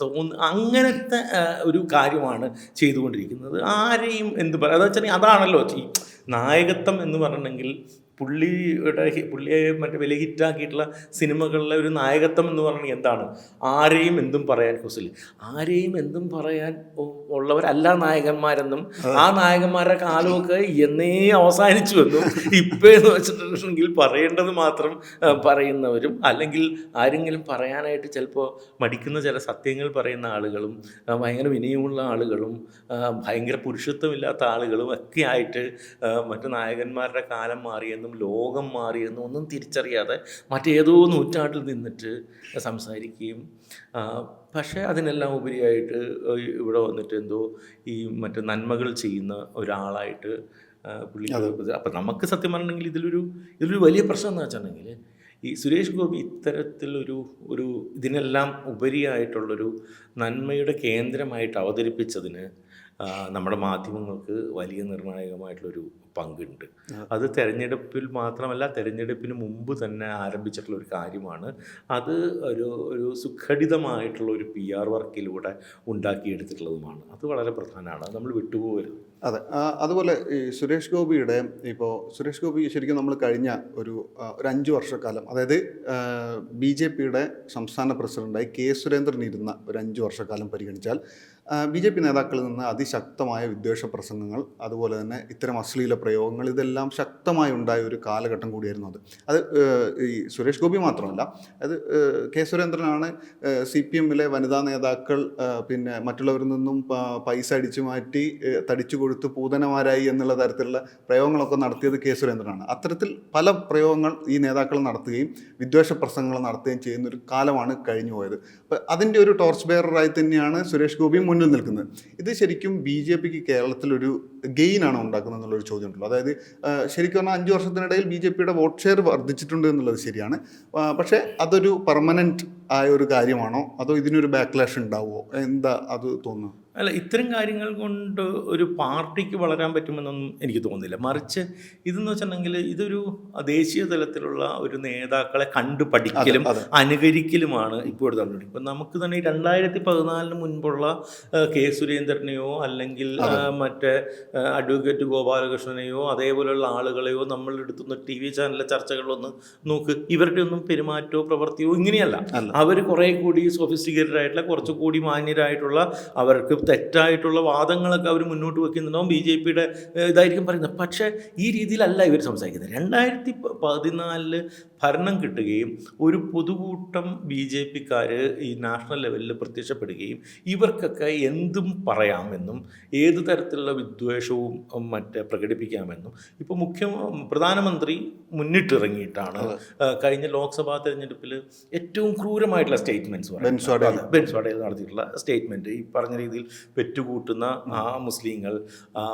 തോന്നുന്ന അങ്ങനത്തെ ഒരു കാര്യമാണ് ചെയ്തുകൊണ്ടിരിക്കുന്നത്. ആരെയും എന്ത് പറയുക അതെന്ന് അതാണല്ലോ നായകത്വം എന്ന് പറഞ്ഞിട്ടുണ്ടെങ്കിൽ പുള്ളിയുടെ പുള്ളിയെ മറ്റേ വലിയ ഹിറ്റാക്കിയിട്ടുള്ള സിനിമകളിലെ ഒരു നായകത്വം എന്ന് പറഞ്ഞാൽ എന്താണ്? ആരെയും എന്തും പറയാൻ കുസിൽ ആരെയും എന്തും പറയാൻ ഉള്ളവരല്ല നായകന്മാരെന്നും ആ. നായകന്മാരുടെ കാലമൊക്കെ എന്നേ അവസാനിച്ചു എന്നും ഇപ്പോഴെന്ന് വെച്ചിട്ടുണ്ടെങ്കിൽ പറയേണ്ടത് മാത്രം പറയുന്നവരും അല്ലെങ്കിൽ ആരെങ്കിലും പറയാനായിട്ട് ചിലപ്പോൾ മടിക്കുന്ന ചില സത്യങ്ങൾ പറയുന്ന ആളുകളും ഭയങ്കര വിനയമുള്ള ആളുകളും ഭയങ്കര പുരുഷത്വമില്ലാത്ത ആളുകളും ഒക്കെ ആയിട്ട് മറ്റു നായകന്മാരുടെ കാലം മാറിയെന്നും ലോകം മാറിയെന്നും ഒന്നും തിരിച്ചറിയാതെ മറ്റേതോ നൂറ്റാണ്ടിൽ നിന്നിട്ട് സംസാരിക്കുകയും പക്ഷേ അതിനെല്ലാം ഉപരിയായിട്ട് ഇവിടെ വന്നിട്ട് എന്തോ ഈ മറ്റു നന്മകൾ ചെയ്യുന്ന ഒരാളായിട്ട് പുള്ളി അപ്പം നമുക്ക് സത്യം പറഞ്ഞിട്ടുണ്ടെങ്കിൽ ഇതിലൊരു ഇതിലൊരു വലിയ പ്രശ്നം എന്ന് വെച്ചിട്ടുണ്ടെങ്കിൽ ഈ സുരേഷ് ഗോപി ഇത്തരത്തിലൊരു ഒരു ഇതിനെല്ലാം ഉപരിയായിട്ടുള്ളൊരു നന്മയുടെ കേന്ദ്രമായിട്ട് അവതരിപ്പിച്ചതിന് നമ്മുടെ മാധ്യമങ്ങൾക്ക് വലിയ നിർണായകമായിട്ടുള്ളൊരു പങ്കുണ്ട്. അത് തെരഞ്ഞെടുപ്പിൽ മാത്രമല്ല തെരഞ്ഞെടുപ്പിന് മുമ്പ് തന്നെ ആരംഭിച്ചിട്ടുള്ള ഒരു കാര്യമാണ്. അത് ഒരു ഒരു സുഘടിതമായിട്ടുള്ള ഒരു പി ആർ വർക്കിലൂടെ ഉണ്ടാക്കിയെടുത്തിട്ടുള്ളതുമാണ്. അത് വളരെ പ്രധാനമാണ്. നമ്മൾ വിട്ടുപോകരുത്. അതെ. അതുപോലെ ഈ സുരേഷ് ഗോപിയുടെ ഇപ്പോൾ സുരേഷ് ഗോപി ശരിക്കും നമ്മൾ കഴിഞ്ഞ ഒരു ഒരു അഞ്ച് വർഷക്കാലം അതായത് ബി ജെ പിയുടെ സംസ്ഥാന പ്രസിഡന്റായി കെ സുരേന്ദ്രൻ ഇരുന്ന ഒരു അഞ്ച് വർഷക്കാലം പരിഗണിച്ചാൽ ബി ജെ പി നേതാക്കളിൽ നിന്ന് അതിശക്തമായ വിദ്വേഷ പ്രസംഗങ്ങൾ അതുപോലെ തന്നെ ഇത്തരം അശ്ലീല പ്രയോഗങ്ങൾ ഇതെല്ലാം ശക്തമായി ഉണ്ടായ ഒരു കാലഘട്ടം കൂടിയായിരുന്നു അത്. അത് ഈ സുരേഷ് ഗോപി മാത്രമല്ല അത് കെ സുരേന്ദ്രനാണ് സി പി എമ്മിലെ വനിതാ നേതാക്കൾ പിന്നെ മറ്റുള്ളവരിൽ നിന്നും പൈസ അടിച്ചു മാറ്റി തടിച്ചു കൊടുത്ത് പൂതനമാരായി എന്നുള്ള തരത്തിലുള്ള പ്രയോഗങ്ങളൊക്കെ നടത്തിയത് കെ സുരേന്ദ്രനാണ്. അത്തരത്തിൽ പല പ്രയോഗങ്ങൾ ഈ നേതാക്കൾ നടത്തുകയും വിദ്വേഷ പ്രസംഗങ്ങൾ നടത്തുകയും ചെയ്യുന്ന ഒരു കാലമാണ് കഴിഞ്ഞു പോയത് അപ്പം അതിന്റെ ഒരു ടോർച്ച് ബെയറായി തന്നെയാണ് സുരേഷ് ഗോപി മുന്നിൽ നിൽക്കുന്നത്. ഇത് ശരിക്കും ബി ജെ പിക്ക് കേരളത്തിലൊരു ഗെയിനാണ് ഉണ്ടാക്കുന്നത് എന്നുള്ളൊരു ചോദ്യം ഉണ്ടല്ലോ അതായത് ശരിക്കും പറഞ്ഞാൽ അഞ്ച് വർഷത്തിനിടയിൽ ബി ജെ പിയുടെ വോട്ട് ഷെയർ വർദ്ധിച്ചിട്ടുണ്ട് എന്നുള്ളത് ശരിയാണ്. പക്ഷേ അതൊരു പെർമനന്റ് ആയ ഒരു കാര്യമാണോ? അതോ ഇതിനൊരു ബാക്ക്ലാഷ് ഉണ്ടാവുമോ എന്താ അത് തോന്നുന്നു അല്ല ഇത്തരം കാര്യങ്ങൾ കൊണ്ട് ഒരു പാർട്ടിക്ക് വളരാൻ പറ്റുമെന്നൊന്നും എനിക്ക് തോന്നുന്നില്ല. മറിച്ച് ഇതെന്ന് വെച്ചിട്ടുണ്ടെങ്കിൽ ഇതൊരു ദേശീയ തലത്തിലുള്ള ഒരു നേതാക്കളെ കണ്ടു പഠിക്കലും. അനുകരിക്കലുമാണ് ഇപ്പോൾ നടന്നത് ഇപ്പം നമുക്ക് തന്നെ ഈ രണ്ടായിരത്തി പതിനാലിന് മുൻപുള്ള കെ സുരേന്ദ്രനെയോ അല്ലെങ്കിൽ മറ്റേ അഡ്വക്കേറ്റ് ഗോപാലകൃഷ്ണനെയോ അതേപോലെയുള്ള ആളുകളെയോ നമ്മൾ എടുത്തുന്ന ടി വി ചാനലിലെ ചർച്ചകളൊന്ന് നോക്ക്. ഇവരുടെ ഒന്നും പെരുമാറ്റമോ പ്രവൃത്തിയോ ഇങ്ങനെയല്ല. അവർ കുറേ കൂടി സൊഫിസ്റ്റിക്കേറ്റഡ് ആയിട്ടുള്ള കുറച്ചുകൂടി മാന്യരായിട്ടുള്ള അവർക്ക് തെറ്റായിട്ടുള്ള വാദങ്ങളൊക്കെ അവർ മുന്നോട്ട് വെക്കുന്നുണ്ടാവും. ബി ജെ പിയുടെ ഇതായിരിക്കും പറയുന്നത്. പക്ഷേ ഈ രീതിയിലല്ല ഇവർ സംസാരിക്കുന്നത്. രണ്ടായിരത്തി പതിനാലിൽ ഭരണം കിട്ടുകയും ഒരു പൊതുകൂട്ടം ബി ജെ പിക്കാർ ഈ നാഷണൽ ലെവലിൽ പ്രത്യക്ഷപ്പെടുകയും ഇവർക്കൊക്കെ എന്തും പറയാമെന്നും ഏത് തരത്തിലുള്ള വിദ്വേഷവും മറ്റേ പ്രകടിപ്പിക്കാമെന്നും ഇപ്പോൾ മുഖ്യ പ്രധാനമന്ത്രി മുന്നിട്ടിറങ്ങിയിട്ടാണ് കഴിഞ്ഞ ലോക്സഭാ തെരഞ്ഞെടുപ്പിൽ ഏറ്റവും ക്രൂരമായിട്ടുള്ള സ്റ്റേറ്റ്മെന്റ്സ്. ബെൻസ്വാഡയിൽ. നടത്തിയിട്ടുള്ള സ്റ്റേറ്റ്മെന്റ് ഈ പറഞ്ഞ രീതിയിൽ പെറ്റുകൂട്ടുന്ന ആ മുസ്ലിങ്ങൾ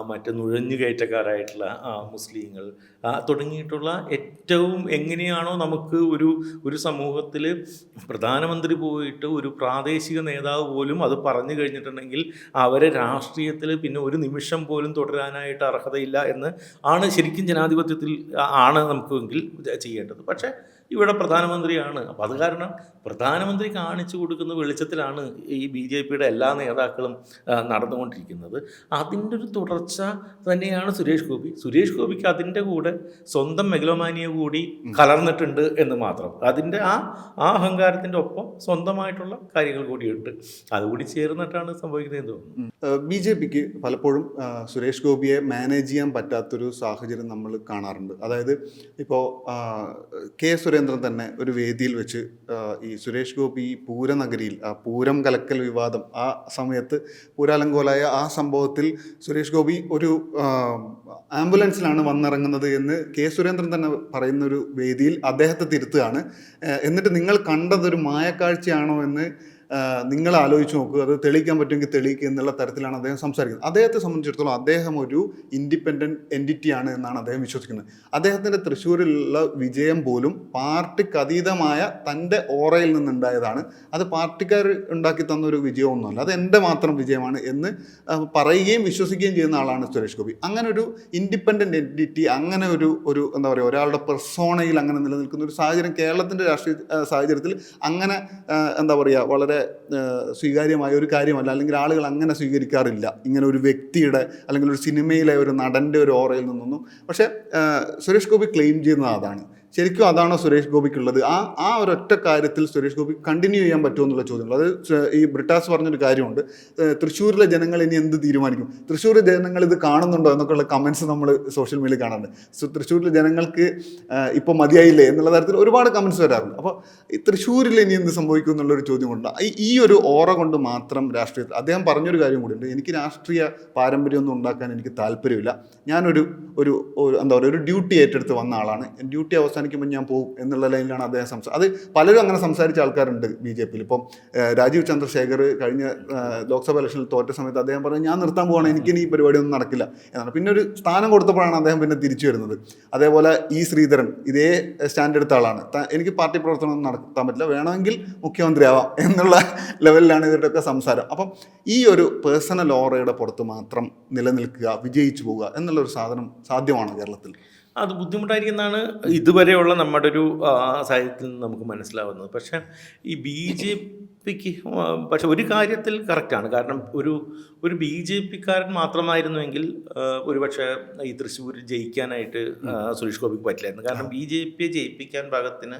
മറ്റേ നുഴഞ്ഞുകയറ്റക്കാരായിട്ടുള്ള ആ മുസ്ലിങ്ങൾ തുടങ്ങിയിട്ടുള്ള ഏറ്റവും എങ്ങനെയാണോ നമുക്ക് ഒരു ഒരു സമൂഹത്തിൽ പ്രധാനമന്ത്രി പോയിട്ട് ഒരു പ്രാദേശിക നേതാവ് പോലും അത് പറഞ്ഞു കഴിഞ്ഞിട്ടുണ്ടെങ്കിൽ അവരെ രാഷ്ട്രീയത്തിൽ പിന്നെ ഒരു നിമിഷം പോലും തുടരാനായിട്ട് അർഹതയില്ല എന്ന് ആണ് ശരിക്കും ജനാധിപത്യത്തിൽ ആണ് നമുക്കെങ്കിൽ ചെയ്യേണ്ടത്. പക്ഷേ ഇവിടെ പ്രധാനമന്ത്രിയാണ്. അപ്പോൾ അത് കാരണം പ്രധാനമന്ത്രി കാണിച്ചു കൊടുക്കുന്ന വെളിച്ചത്തിലാണ് ഈ ബി ജെ പിയുടെ എല്ലാ നേതാക്കളും നടന്നുകൊണ്ടിരിക്കുന്നത്. അതിന്റെ ഒരു തുടർച്ച തന്നെയാണ് സുരേഷ് ഗോപി. സുരേഷ് ഗോപിക്ക് അതിന്റെ കൂടെ സ്വന്തം മെഗലോമാനിയ കൂടി കലർന്നിട്ടുണ്ട് എന്ന് മാത്രം. അതിന്റെ ആ ആ അഹങ്കാരത്തിന്റെ ഒപ്പം സ്വന്തമായിട്ടുള്ള കാര്യങ്ങൾ കൂടിയുണ്ട്. അതുകൂടി ചേർന്നിട്ടാണ് സംഭവിക്കുന്നതെന്ന് തോന്നുന്നു. ബി ജെ പിക്ക് പലപ്പോഴും സുരേഷ് ഗോപിയെ മാനേജ് ചെയ്യാൻ പറ്റാത്തൊരു സാഹചര്യം നമ്മൾ കാണാറുണ്ട്. അതായത് ഇപ്പോൾ കെ സുരേന്ദ്രൻ തന്നെ ഒരു വേദിയിൽ വെച്ച് ഈ സുരേഷ് ഗോപി ഈ പൂരനഗരിയിൽ ആ പൂരം കലക്കൽ വിവാദം ആ സമയത്ത് പൂരാലങ്കോലായ ആ സംഭവത്തിൽ സുരേഷ് ഗോപി ഒരു ആംബുലൻസിലാണ് വന്നിറങ്ങുന്നത് എന്ന് കെ സുരേന്ദ്രൻ തന്നെ പറയുന്ന ഒരു വേദിയിൽ അദ്ദേഹത്തെ തിരുത്തുകയാണ്. എന്നിട്ട് നിങ്ങൾ കണ്ടതൊരു മായക്കാഴ്ചയാണോ എന്ന് നിങ്ങൾ ആലോചിച്ച് നോക്കുക അത് തെളിയിക്കാൻ പറ്റുമെങ്കിൽ തെളിയിക്കുക എന്നുള്ള തരത്തിലാണ് അദ്ദേഹം സംസാരിക്കുന്നത്. അദ്ദേഹത്തെ സംബന്ധിച്ചിടത്തോളം അദ്ദേഹം ഒരു ഇൻഡിപെൻഡന്റ് എന്റിറ്റിയാണ് എന്നാണ് അദ്ദേഹം വിശ്വസിക്കുന്നത്. അദ്ദേഹത്തിന്റെ തൃശ്ശൂരിലുള്ള വിജയം പോലും പാർട്ടിക്ക് അതീതമായ തന്റെ ഓറയിൽ നിന്നുണ്ടായതാണ്. അത് പാർട്ടിക്കാർ ഉണ്ടാക്കി തന്ന ഒരു വിജയമൊന്നുമല്ല. അത് എന്റെ മാത്രം വിജയമാണ് എന്ന് പറയുകയും വിശ്വസിക്കുകയും ചെയ്യുന്ന ആളാണ് സുരേഷ് ഗോപി. അങ്ങനെ ഒരു ഇൻഡിപെൻഡന്റ് എന്റിറ്റി അങ്ങനെ ഒരു ഒരു എന്താ പറയുക ഒരാളുടെ പെർസോണയിൽ അങ്ങനെ നിലനിൽക്കുന്ന ഒരു സാഹചര്യം കേരളത്തിന്റെ രാഷ്ട്രീയ സാഹചര്യത്തിൽ അങ്ങനെ എന്താ പറയുക വളരെ സ്വീകാര്യമായ ഒരു കാര്യമല്ല. അല്ലെങ്കിൽ ആളുകൾ അങ്ങനെ സ്വീകരിക്കാറില്ല. ഇങ്ങനെ ഒരു വ്യക്തിയുടെ അല്ലെങ്കിൽ ഒരു സിനിമയിലെ ഒരു നടന്റെ ഒരു ഓറയിൽ നിന്നൊന്നും. പക്ഷേ സുരേഷ് ഗോപി ക്ലെയിം ചെയ്യുന്നത് അതാണ്. ശരിക്കും അതാണോ സുരേഷ് ഗോപിക്കുള്ളത്? ആ ആ ഒരൊറ്റ കാര്യത്തിൽ സുരേഷ് ഗോപി കണ്ടിന്യൂ ചെയ്യാൻ പറ്റുമോ എന്നുള്ള ചോദ്യം അത് ഈ ബ്രിട്ടാസ് പറഞ്ഞൊരു കാര്യമുണ്ട്. തൃശ്ശൂരിലെ ജനങ്ങൾ ഇനി എന്ത് തീരുമാനിക്കും? തൃശ്ശൂർ ജനങ്ങൾ ഇത് കാണുന്നുണ്ടോ എന്നൊക്കെയുള്ള കമൻസ് നമ്മൾ സോഷ്യൽ മീഡിയയിൽ കാണാറുണ്ട്. തൃശ്ശൂരിലെ ജനങ്ങൾക്ക് ഇപ്പോൾ മതിയായില്ലേ എന്നുള്ള തരത്തിൽ ഒരുപാട് കമൻസ് വരാറുണ്ട്. അപ്പോൾ ഈ തൃശ്ശൂരിൽ ഇനി എന്ത് സംഭവിക്കും എന്നുള്ളൊരു ചോദ്യം കൊണ്ട് ഈ- ഒരു ഓറ കൊണ്ട് മാത്രം രാഷ്ട്രീയത്തിൽ അദ്ദേഹം പറഞ്ഞൊരു കാര്യം കൂടിയുണ്ട് എനിക്ക് രാഷ്ട്രീയ പാരമ്പര്യമൊന്നും ഉണ്ടാക്കാൻ എനിക്ക് താല്പര്യമില്ല. ഞാനൊരു ഒരു എന്താ പറയുക ഒരു ഡ്യൂട്ടി ഏറ്റെടുത്ത് വന്ന ആളാണ്. ഡ്യൂട്ടി അവസാനിക്കുമ്പോൾ ഞാൻ പോകും എന്നുള്ള ലൈനിലാണ് അദ്ദേഹം സംസാരം അത് പലരും അങ്ങനെ സംസാരിച്ച ആൾക്കാരുണ്ട് ബി ജെ പിയിൽ. ഇപ്പം രാജീവ് ചന്ദ്രശേഖർ കഴിഞ്ഞ ലോക്സഭ ഇലക്ഷനിൽ തോറ്റ സമയത്ത് അദ്ദേഹം പറഞ്ഞു ഞാൻ നിർത്താൻ പോവാണ് എനിക്ക് ഇനി ഈ പരിപാടിയൊന്നും നടക്കില്ല എന്നാണ്. പിന്നെ ഒരു സ്ഥാനം കൊടുത്തപ്പോഴാണ് അദ്ദേഹം പിന്നെ തിരിച്ചു വരുന്നത്. അതേപോലെ ഇ ശ്രീധരൻ ഇതേ സ്റ്റാൻഡ് എടുത്ത ആളാണ്. എനിക്ക് പാർട്ടി പ്രവർത്തനം നടത്താൻ പറ്റില്ല. വേണമെങ്കിൽ മുഖ്യമന്ത്രി ആവാം എന്നുള്ള ലെവലിലാണ് ഇവരുടെയൊക്കെ സംസാരം. അപ്പം ഈ ഒരു പേഴ്സണൽ ഓറയുടെ പുറത്ത് മാത്രം നിലനിൽക്കുക വിജയിച്ചു പോവുക എന്നുള്ളൊരു സാധനം സാധ്യമാണോ കേരളത്തിൽ? അത് ബുദ്ധിമുട്ടായിരിക്കുന്നതാണ് ഇതുവരെയുള്ള നമ്മുടെ ഒരു സാഹചര്യത്തിൽ നിന്ന് നമുക്ക് മനസ്സിലാവുന്നത്. പക്ഷേ ഈ ബി ജെ പിക്ക് പക്ഷെ ഒരു കാര്യത്തിൽ കറക്റ്റാണ്. കാരണം ഒരു ഒരു ബി ജെ പിക്കാരൻ മാത്രമായിരുന്നുവെങ്കിൽ ഒരുപക്ഷെ ഈ തൃശ്ശൂർ ജയിക്കാനായിട്ട് സുരേഷ് ഗോപിക്ക് പറ്റില്ലായിരുന്നു. കാരണം ബി ജെ പിയെ ജയിപ്പിക്കാൻ ഭാഗത്തിന്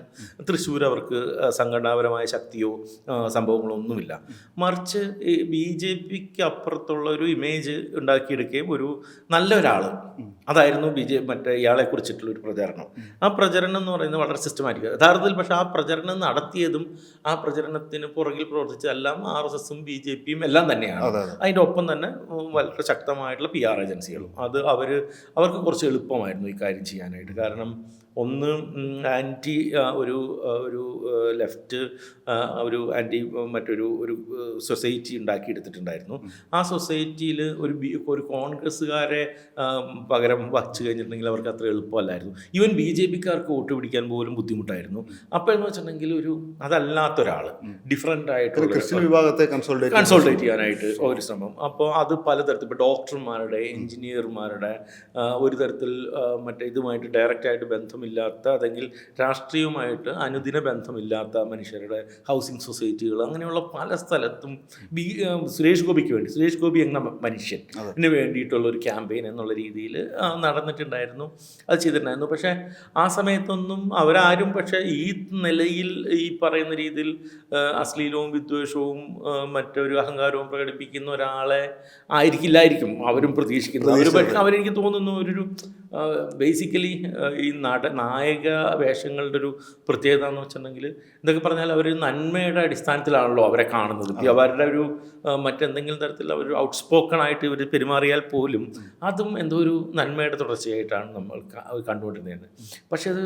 തൃശ്ശൂർ അവർക്ക് സംഘടനാപരമായ ശക്തിയോ സംഭവങ്ങളോ ഒന്നുമില്ല. മറിച്ച് ബി ജെ പിക്ക് അപ്പുറത്തുള്ള ഒരു ഇമേജ് ഉണ്ടാക്കിയെടുക്കുകയും ഒരു നല്ല ഒരാൾ അതായിരുന്നു ബി ജെ മറ്റേ ഇയാളെ കുറിച്ചിട്ടുള്ള ഒരു പ്രചരണം ആ പ്രചരണം എന്ന് പറയുന്നത് വളരെ സിസ്റ്റമാറ്റിക് യഥാർത്ഥത്തിൽ പക്ഷേ ആ പ്രചരണം നടത്തിയതും ആ പ്രചരണത്തിന് പുറകിൽ പ്രവർത്തിച്ചതെല്ലാം ആർ എസ് എസും ബി ജെ പിയും എല്ലാം തന്നെയാണ്. അതെ അതെ. അതിന്റെ ഒപ്പം തന്നെ വളരെ ശക്തമായിട്ടുള്ള പി ആർ ഏജൻസികളും. അത് അവർ അവർക്ക് കുറച്ച് എളുപ്പമായിരുന്നു ഈ കാര്യം ചെയ്യാനായിട്ട്. കാരണം ഒന്ന് ആന്റി ഒരു ഒരു ലെഫ്റ്റ് ഒരു ആന്റി മറ്റൊരു ഒരു സൊസൈറ്റി ഉണ്ടാക്കിയെടുത്തിട്ടുണ്ടായിരുന്നു. ആ സൊസൈറ്റിയിൽ ഒരു ബി ഒരു കോൺഗ്രസ്സുകാരെ പകരം വച്ച് കഴിഞ്ഞിട്ടുണ്ടെങ്കിൽ അവർക്ക് അത്ര എളുപ്പമല്ലായിരുന്നു. ഈവൻ ബി ജെ പിക്കാർക്ക് വോട്ട് പിടിക്കാൻ പോലും ബുദ്ധിമുട്ടായിരുന്നു. അപ്പോൾ എന്ന് വെച്ചിട്ടുണ്ടെങ്കിൽ ഒരു അതല്ലാത്ത ഒരാൾ ഡിഫറെന്റ് ആയിട്ട് ആയിട്ടുള്ള ക്രിസ്ത്യൻ വിഭാഗത്തെ കൺസോൾട്ടേറ്റ് കൺസൾട്ടേറ്റ് ചെയ്യാനായിട്ട് ഒരു ശ്രമം. അപ്പോൾ അത് പലതരത്തിൽ ഇപ്പോൾ ഡോക്ടർമാരുടെ എഞ്ചിനീയർമാരുടെ ഒരു തരത്തിൽ മറ്റേ ഇതുമായിട്ട് ഡയറക്റ്റായിട്ട് ബന്ധമില്ലാത്ത ബന്ധമില്ലാത്ത അല്ലെങ്കിൽ രാഷ്ട്രീയവുമായിട്ട് അനുദിന ബന്ധമില്ലാത്ത മനുഷ്യരുടെ ഹൗസിംഗ് സൊസൈറ്റികൾ അങ്ങനെയുള്ള പല സ്ഥലത്തും ബി സുരേഷ് ഗോപിക്ക് വേണ്ടി സുരേഷ് ഗോപി എന്ന മനുഷ്യൻ മനുഷ്യന് വേണ്ടിയിട്ടുള്ള ഒരു ക്യാമ്പയിൻ എന്നുള്ള രീതിയിൽ നടന്നിട്ടുണ്ടായിരുന്നു. അത് ചെയ്തിട്ടുണ്ടായിരുന്നു. പക്ഷേ ആ സമയത്തൊന്നും അവരാരും പക്ഷേ ഈ നിലയിൽ ഈ പറയുന്ന രീതിയിൽ അശ്ലീലവും വിദ്വേഷവും മറ്റൊരു അഹങ്കാരവും പ്രകടിപ്പിക്കുന്ന ഒരാളെ ആയിരിക്കില്ലായിരിക്കും. അവരും പ്രതീക്ഷിക്കുന്നത്. അവർ പക്ഷേ അവരെനിക്ക് തോന്നുന്നു ഒരു ബേസിക്കലി ഈ നാട നായക വേഷങ്ങളുടെ ഒരു പ്രത്യേകത എന്ന് വെച്ചിട്ടുണ്ടെങ്കിൽ എന്തൊക്കെ പറഞ്ഞാൽ അവർ നന്മയുടെ അടിസ്ഥാനത്തിലാണല്ലോ അവരെ കാണുന്നത്. അവരുടെ ഒരു മറ്റെന്തെങ്കിലും തരത്തിൽ അവർ ഔട്ട് സ്പോക്കൺ ആയിട്ട് ഇവർ പെരുമാറിയാൽ പോലും അതും എന്തോ ഒരു നന്മയുടെ തുടർച്ചയായിട്ടാണ് നമ്മൾ കണ്ടുകൊണ്ടിരുന്നത്. പക്ഷേ അത്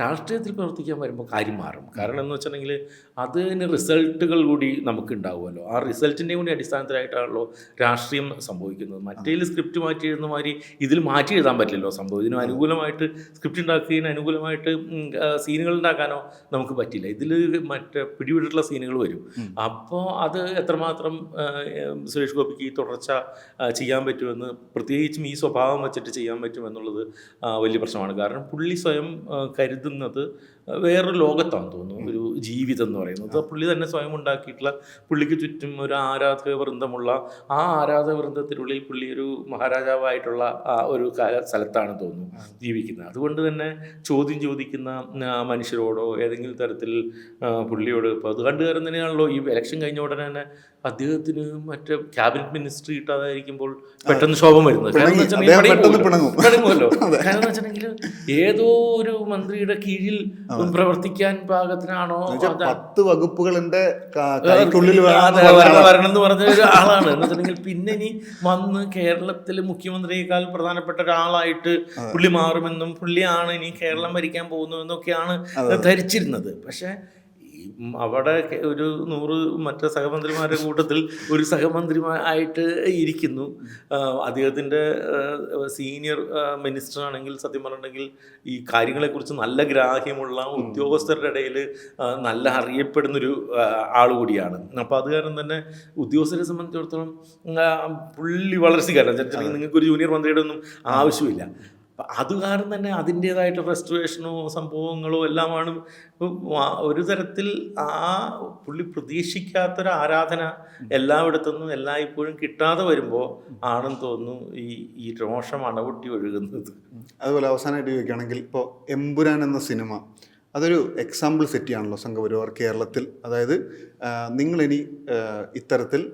രാഷ്ട്രീയത്തിൽ പ്രവർത്തിക്കാൻ വരുമ്പോൾ കാര്യം മാറും. കാരണം എന്ന് വെച്ചിട്ടുണ്ടെങ്കിൽ അതിന് റിസൾട്ടുകൾ കൂടി നമുക്ക് ഉണ്ടാവുമല്ലോ ആ റിസൾട്ടിന്റെ കൂടി അടിസ്ഥാനത്തിലായിട്ടാണല്ലോ രാഷ്ട്രീയം സംഭവിക്കുന്നത്. മറ്റേതിൽ സ്ക്രിപ്റ്റ് മാറ്റി എഴുതുന്ന മാതിരി ഇതിൽ മാറ്റി എഴുതാൻ പറ്റില്ലല്ലോ സംഭവം. ഇതിന് അനുകൂലമായിട്ട് സ്ക്രിപ്റ്റ് ഉണ്ടാക്കുകയും അനുകൂലമായിട്ട് സീനുകൾ ഉണ്ടാക്കാനോ നമുക്ക് പറ്റില്ല. ഇതിൽ മറ്റേ പിടിവിട്ടിട്ടുള്ള സീനുകൾ വരും. അപ്പോൾ അത് എത്രമാത്രം സുരേഷ് ഗോപിക്ക് ഈ തുടർച്ച ചെയ്യാൻ പറ്റുമെന്ന് പ്രത്യേകിച്ചും ഈ സ്വഭാവം വെച്ചിട്ട് ചെയ്യാൻ പറ്റുമെന്നുള്ളത് വലിയ പ്രശ്നമാണ്. കാരണം പുള്ളി സ്വയം കരുതുന്നത് വേറൊരു ലോകത്താണെന്ന് തോന്നുന്നു ഒരു ജീവിതം എന്ന് പറയുന്നത്. പുള്ളി തന്നെ സ്വയം ഉണ്ടാക്കിയിട്ടുള്ള പുള്ളിക്ക് ചുറ്റും ഒരു ആരാധക വൃന്ദമുള്ള ആ ആരാധക വൃന്ദത്തിനുള്ളിൽ പുള്ളി ഒരു മഹാരാജാവായിട്ടുള്ള ആ ഒരു സ്ഥലത്താണ് തോന്നുന്നു ജീവിക്കുന്നത്. അതുകൊണ്ട് തന്നെ ചോദ്യം ചോദിക്കുന്ന മനുഷ്യരോടോ ഏതെങ്കിലും തരത്തിൽ പുള്ളിയോട് ഇപ്പോൾ അത് കണ്ടു തന്നെയാണല്ലോ ഈ ഇലക്ഷൻ കഴിഞ്ഞ ഉടനെ തന്നെ അദ്ദേഹത്തിന് മറ്റേ ക്യാബിനറ്റ് മിനിസ്ട്രി കിട്ടാതായിരിക്കുമ്പോൾ പെട്ടെന്ന് ശോഭം വരുന്നത്. വെച്ചിട്ടുണ്ടെങ്കിൽ. പിണങ്ങുമല്ലോ കാരണം ഏതോ ഒരു മന്ത്രിയുടെ കീഴിൽ പ്രവർത്തിക്കാൻ പാകത്തിനാണോ പത്ത് വകുപ്പുകളുടെ വരണം എന്ന് പറഞ്ഞ ഒരു ആളാണ്. എന്ന് വെച്ചിട്ടുണ്ടെങ്കിൽ പിന്നെ ഇനി വന്ന് കേരളത്തിലെ മുഖ്യമന്ത്രിയേക്കാൾ പ്രധാനപ്പെട്ട ഒരാളായിട്ട് പുള്ളി മാറുമെന്നും പുള്ളിയാണ് ഇനി കേരളം ഭരിക്കാൻ പോകുന്നതെന്നൊക്കെയാണ് ധരിച്ചിരുന്നത്. പക്ഷേ അവിടെ ഒരു നൂറ് മറ്റേ സഹമന്ത്രിമാരുടെ കൂട്ടത്തിൽ ഒരു സഹമന്ത്രിമാർ ആയിട്ട് ഇരിക്കുന്നു. അദ്ദേഹത്തിന്റെ സീനിയർ മിനിസ്റ്റർ ആണെങ്കിൽ സത്യം പറഞ്ഞിട്ടുണ്ടെങ്കിൽ ഈ കാര്യങ്ങളെക്കുറിച്ച് നല്ല ഗ്രാഹ്യമുള്ള ഉദ്യോഗസ്ഥരുടെ ഇടയിൽ നല്ല അറിയപ്പെടുന്നൊരു ആൾ കൂടിയാണ്. അപ്പോൾ അത് കാരണം തന്നെ ഉദ്യോഗസ്ഥരെ സംബന്ധിച്ചിടത്തോളം പുള്ളി വളരെ സ്വീകാരം നിങ്ങൾക്ക് ഒരു ജൂനിയർ മന്ത്രിയുടെ ഒന്നും ആവശ്യമില്ല. അപ്പം അത് കാരണം തന്നെ അതിന്റേതായിട്ട് ഫ്രസ്ട്രേഷനോ സംഭവങ്ങളോ എല്ലാമാണ്. ഒരു തരത്തിൽ ആ പുള്ളി പ്രതീക്ഷിക്കാത്തൊരു ആരാധന എല്ലായിടത്തുനിന്നും എല്ലായ്പ്പോഴും കിട്ടാതെ വരുമ്പോൾ ആണെന്ന് തോന്നുന്നു ഈ ഈ രോഷം അണപൊട്ടി ഒഴുകുന്നത്. അതുപോലെ അവസാനമായിട്ട് ചോദിക്കുകയാണെങ്കിൽ ഇപ്പോൾ എമ്പുരാൻ എന്ന സിനിമ അതൊരു എക്സാമ്പിൾ സെറ്റിയാണല്ലോ സംഘപരിവാർ കേരളത്തിൽ. അതായത് നിങ്ങളിനി ഇത്തരത്തിൽ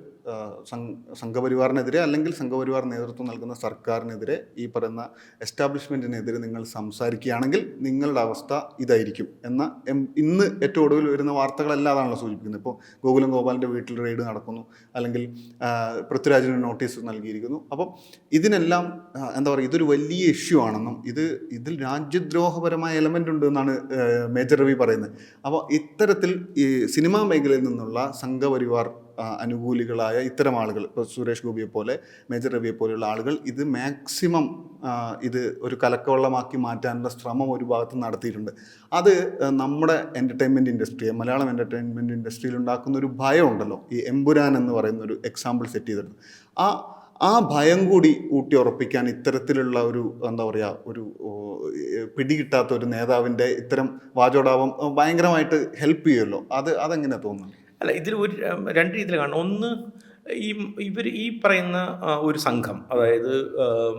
സംഘപരിവാറിനെതിരെ അല്ലെങ്കിൽ സംഘപരിവാർ നേതൃത്വം നൽകുന്ന സർക്കാരിനെതിരെ ഈ പറയുന്ന എസ്റ്റാബ്ലിഷ്മെന്റിനെതിരെ നിങ്ങൾ സംസാരിക്കുകയാണെങ്കിൽ നിങ്ങളുടെ അവസ്ഥ ഇതായിരിക്കും എന്ന ഇന്ന് ഏറ്റവും ഒടുവിൽ വരുന്ന വാർത്തകളല്ലാതാണല്ലോ സൂചിപ്പിക്കുന്നത്. ഇപ്പോൾ ഗോകുലം ഗോപാലിന്റെ വീട്ടിൽ റെയ്ഡ് നടക്കുന്നു അല്ലെങ്കിൽ പൃഥ്വിരാജിന് നോട്ടീസ് നൽകിയിരിക്കുന്നു. അപ്പം ഇതിനെല്ലാം എന്താ പറയുക ഇതൊരു വലിയ ഇഷ്യൂ ആണെന്നും ഇത് ഇതിൽ രാജ്യദ്രോഹപരമായ എലമെന്റ് ഉണ്ട് എന്നാണ് മേജർ രവി പറയുന്നത്. അപ്പോൾ ഇത്തരത്തിൽ ഈ സിനിമാ മേഖലയിൽ നിന്നുള്ള സംഘപരിവാർ അനുകൂലികളായ ഇത്തരം ആളുകൾ ഇപ്പോൾ സുരേഷ് ഗോപിയെ പോലെ മേജർ രവിയെ പോലെയുള്ള ആളുകൾ ഇത് മാക്സിമം ഇത് ഒരു കലക്കവെള്ളമാക്കി മാറ്റാനുള്ള ശ്രമം ഒരു ഭാഗത്ത് നടത്തിയിട്ടുണ്ട്. അത് നമ്മുടെ എന്റർടൈൻമെന്റ് ഇൻഡസ്ട്രിയെ മലയാളം എന്റർടൈൻമെന്റ് ഇൻഡസ്ട്രിയിൽ ഉണ്ടാക്കുന്ന ഒരു ഭയമുണ്ടല്ലോ ഈ എമ്പുരാൻ എന്ന് പറയുന്ന ഒരു എക്സാമ്പിൾ സെറ്റ് ചെയ്തിട്ടുണ്ട് ആ ആ ഭയം കൂടി ഊട്ടി ഉറപ്പിക്കാൻ ഇത്തരത്തിലുള്ള ഒരു എന്താ പറയുക ഒരു പിടികിട്ടാത്ത ഒരു നേതാവിന്റെ ഇത്തരം വാചോടാവം ഭയങ്കരമായിട്ട് ഹെൽപ്പ് ചെയ്യുമല്ലോ. അത് അതെങ്ങനെ തോന്നുന്നു അല്ല ഇതിൽ ഒരു രണ്ട് രീതിയിൽ കാണണം. ഒന്ന് ഈ ഇവർ ഈ പറയുന്ന ഒരു സംഘം അതായത്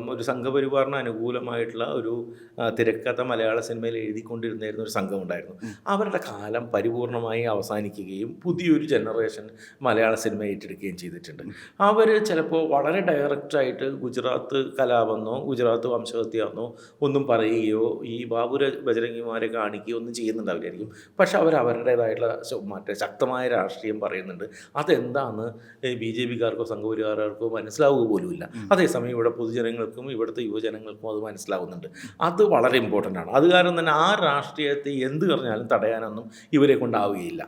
ഒരു സംഘപരിവാറിന് അനുകൂലമായിട്ടുള്ള ഒരു തിരക്കഥ മലയാള സിനിമയിൽ എഴുതിക്കൊണ്ടിരുന്നിരുന്ന ഒരു സംഘം ഉണ്ടായിരുന്നു. അവരുടെ കാലം പരിപൂർണമായി അവസാനിക്കുകയും പുതിയൊരു ജനറേഷൻ മലയാള സിനിമ ഏറ്റെടുക്കുകയും ചെയ്തിട്ടുണ്ട്. അവർ ചിലപ്പോൾ വളരെ ഡയറക്റ്റായിട്ട് ഗുജറാത്ത് കലാപെന്നോ ഗുജറാത്ത് വംശഹത്യാന്നോ ഒന്നും പറയുകയോ ഈ ബാബുര ബജരംഗിമാരെ കാണിക്കുകയോ ഒന്നും ചെയ്യുന്നുണ്ടാവില്ലായിരിക്കും. പക്ഷെ അവർ അവരുടേതായിട്ടുള്ള മറ്റേ ശക്തമായ രാഷ്ട്രീയം പറയുന്നുണ്ട്. അതെന്താണ് ബി ജെ പിക്കാർക്കോ സംഘപരിവാറുകാർക്കോ മനസ്സിലാവുക പോലുമില്ല. അതേസമയം ഇവിടെ പൊതുജനങ്ങൾക്കും ഇവിടുത്തെ യുവജനങ്ങൾക്കും അത് മനസ്സിലാവുന്നുണ്ട്. അത് വളരെ ഇമ്പോർട്ടന്റ് ആണ്. അത് കാരണം തന്നെ ആ രാഷ്ട്രീയത്തെ എന്ത് പറഞ്ഞാലും തടയാനൊന്നും ഇവരെ കൊണ്ടാവുകയില്ല.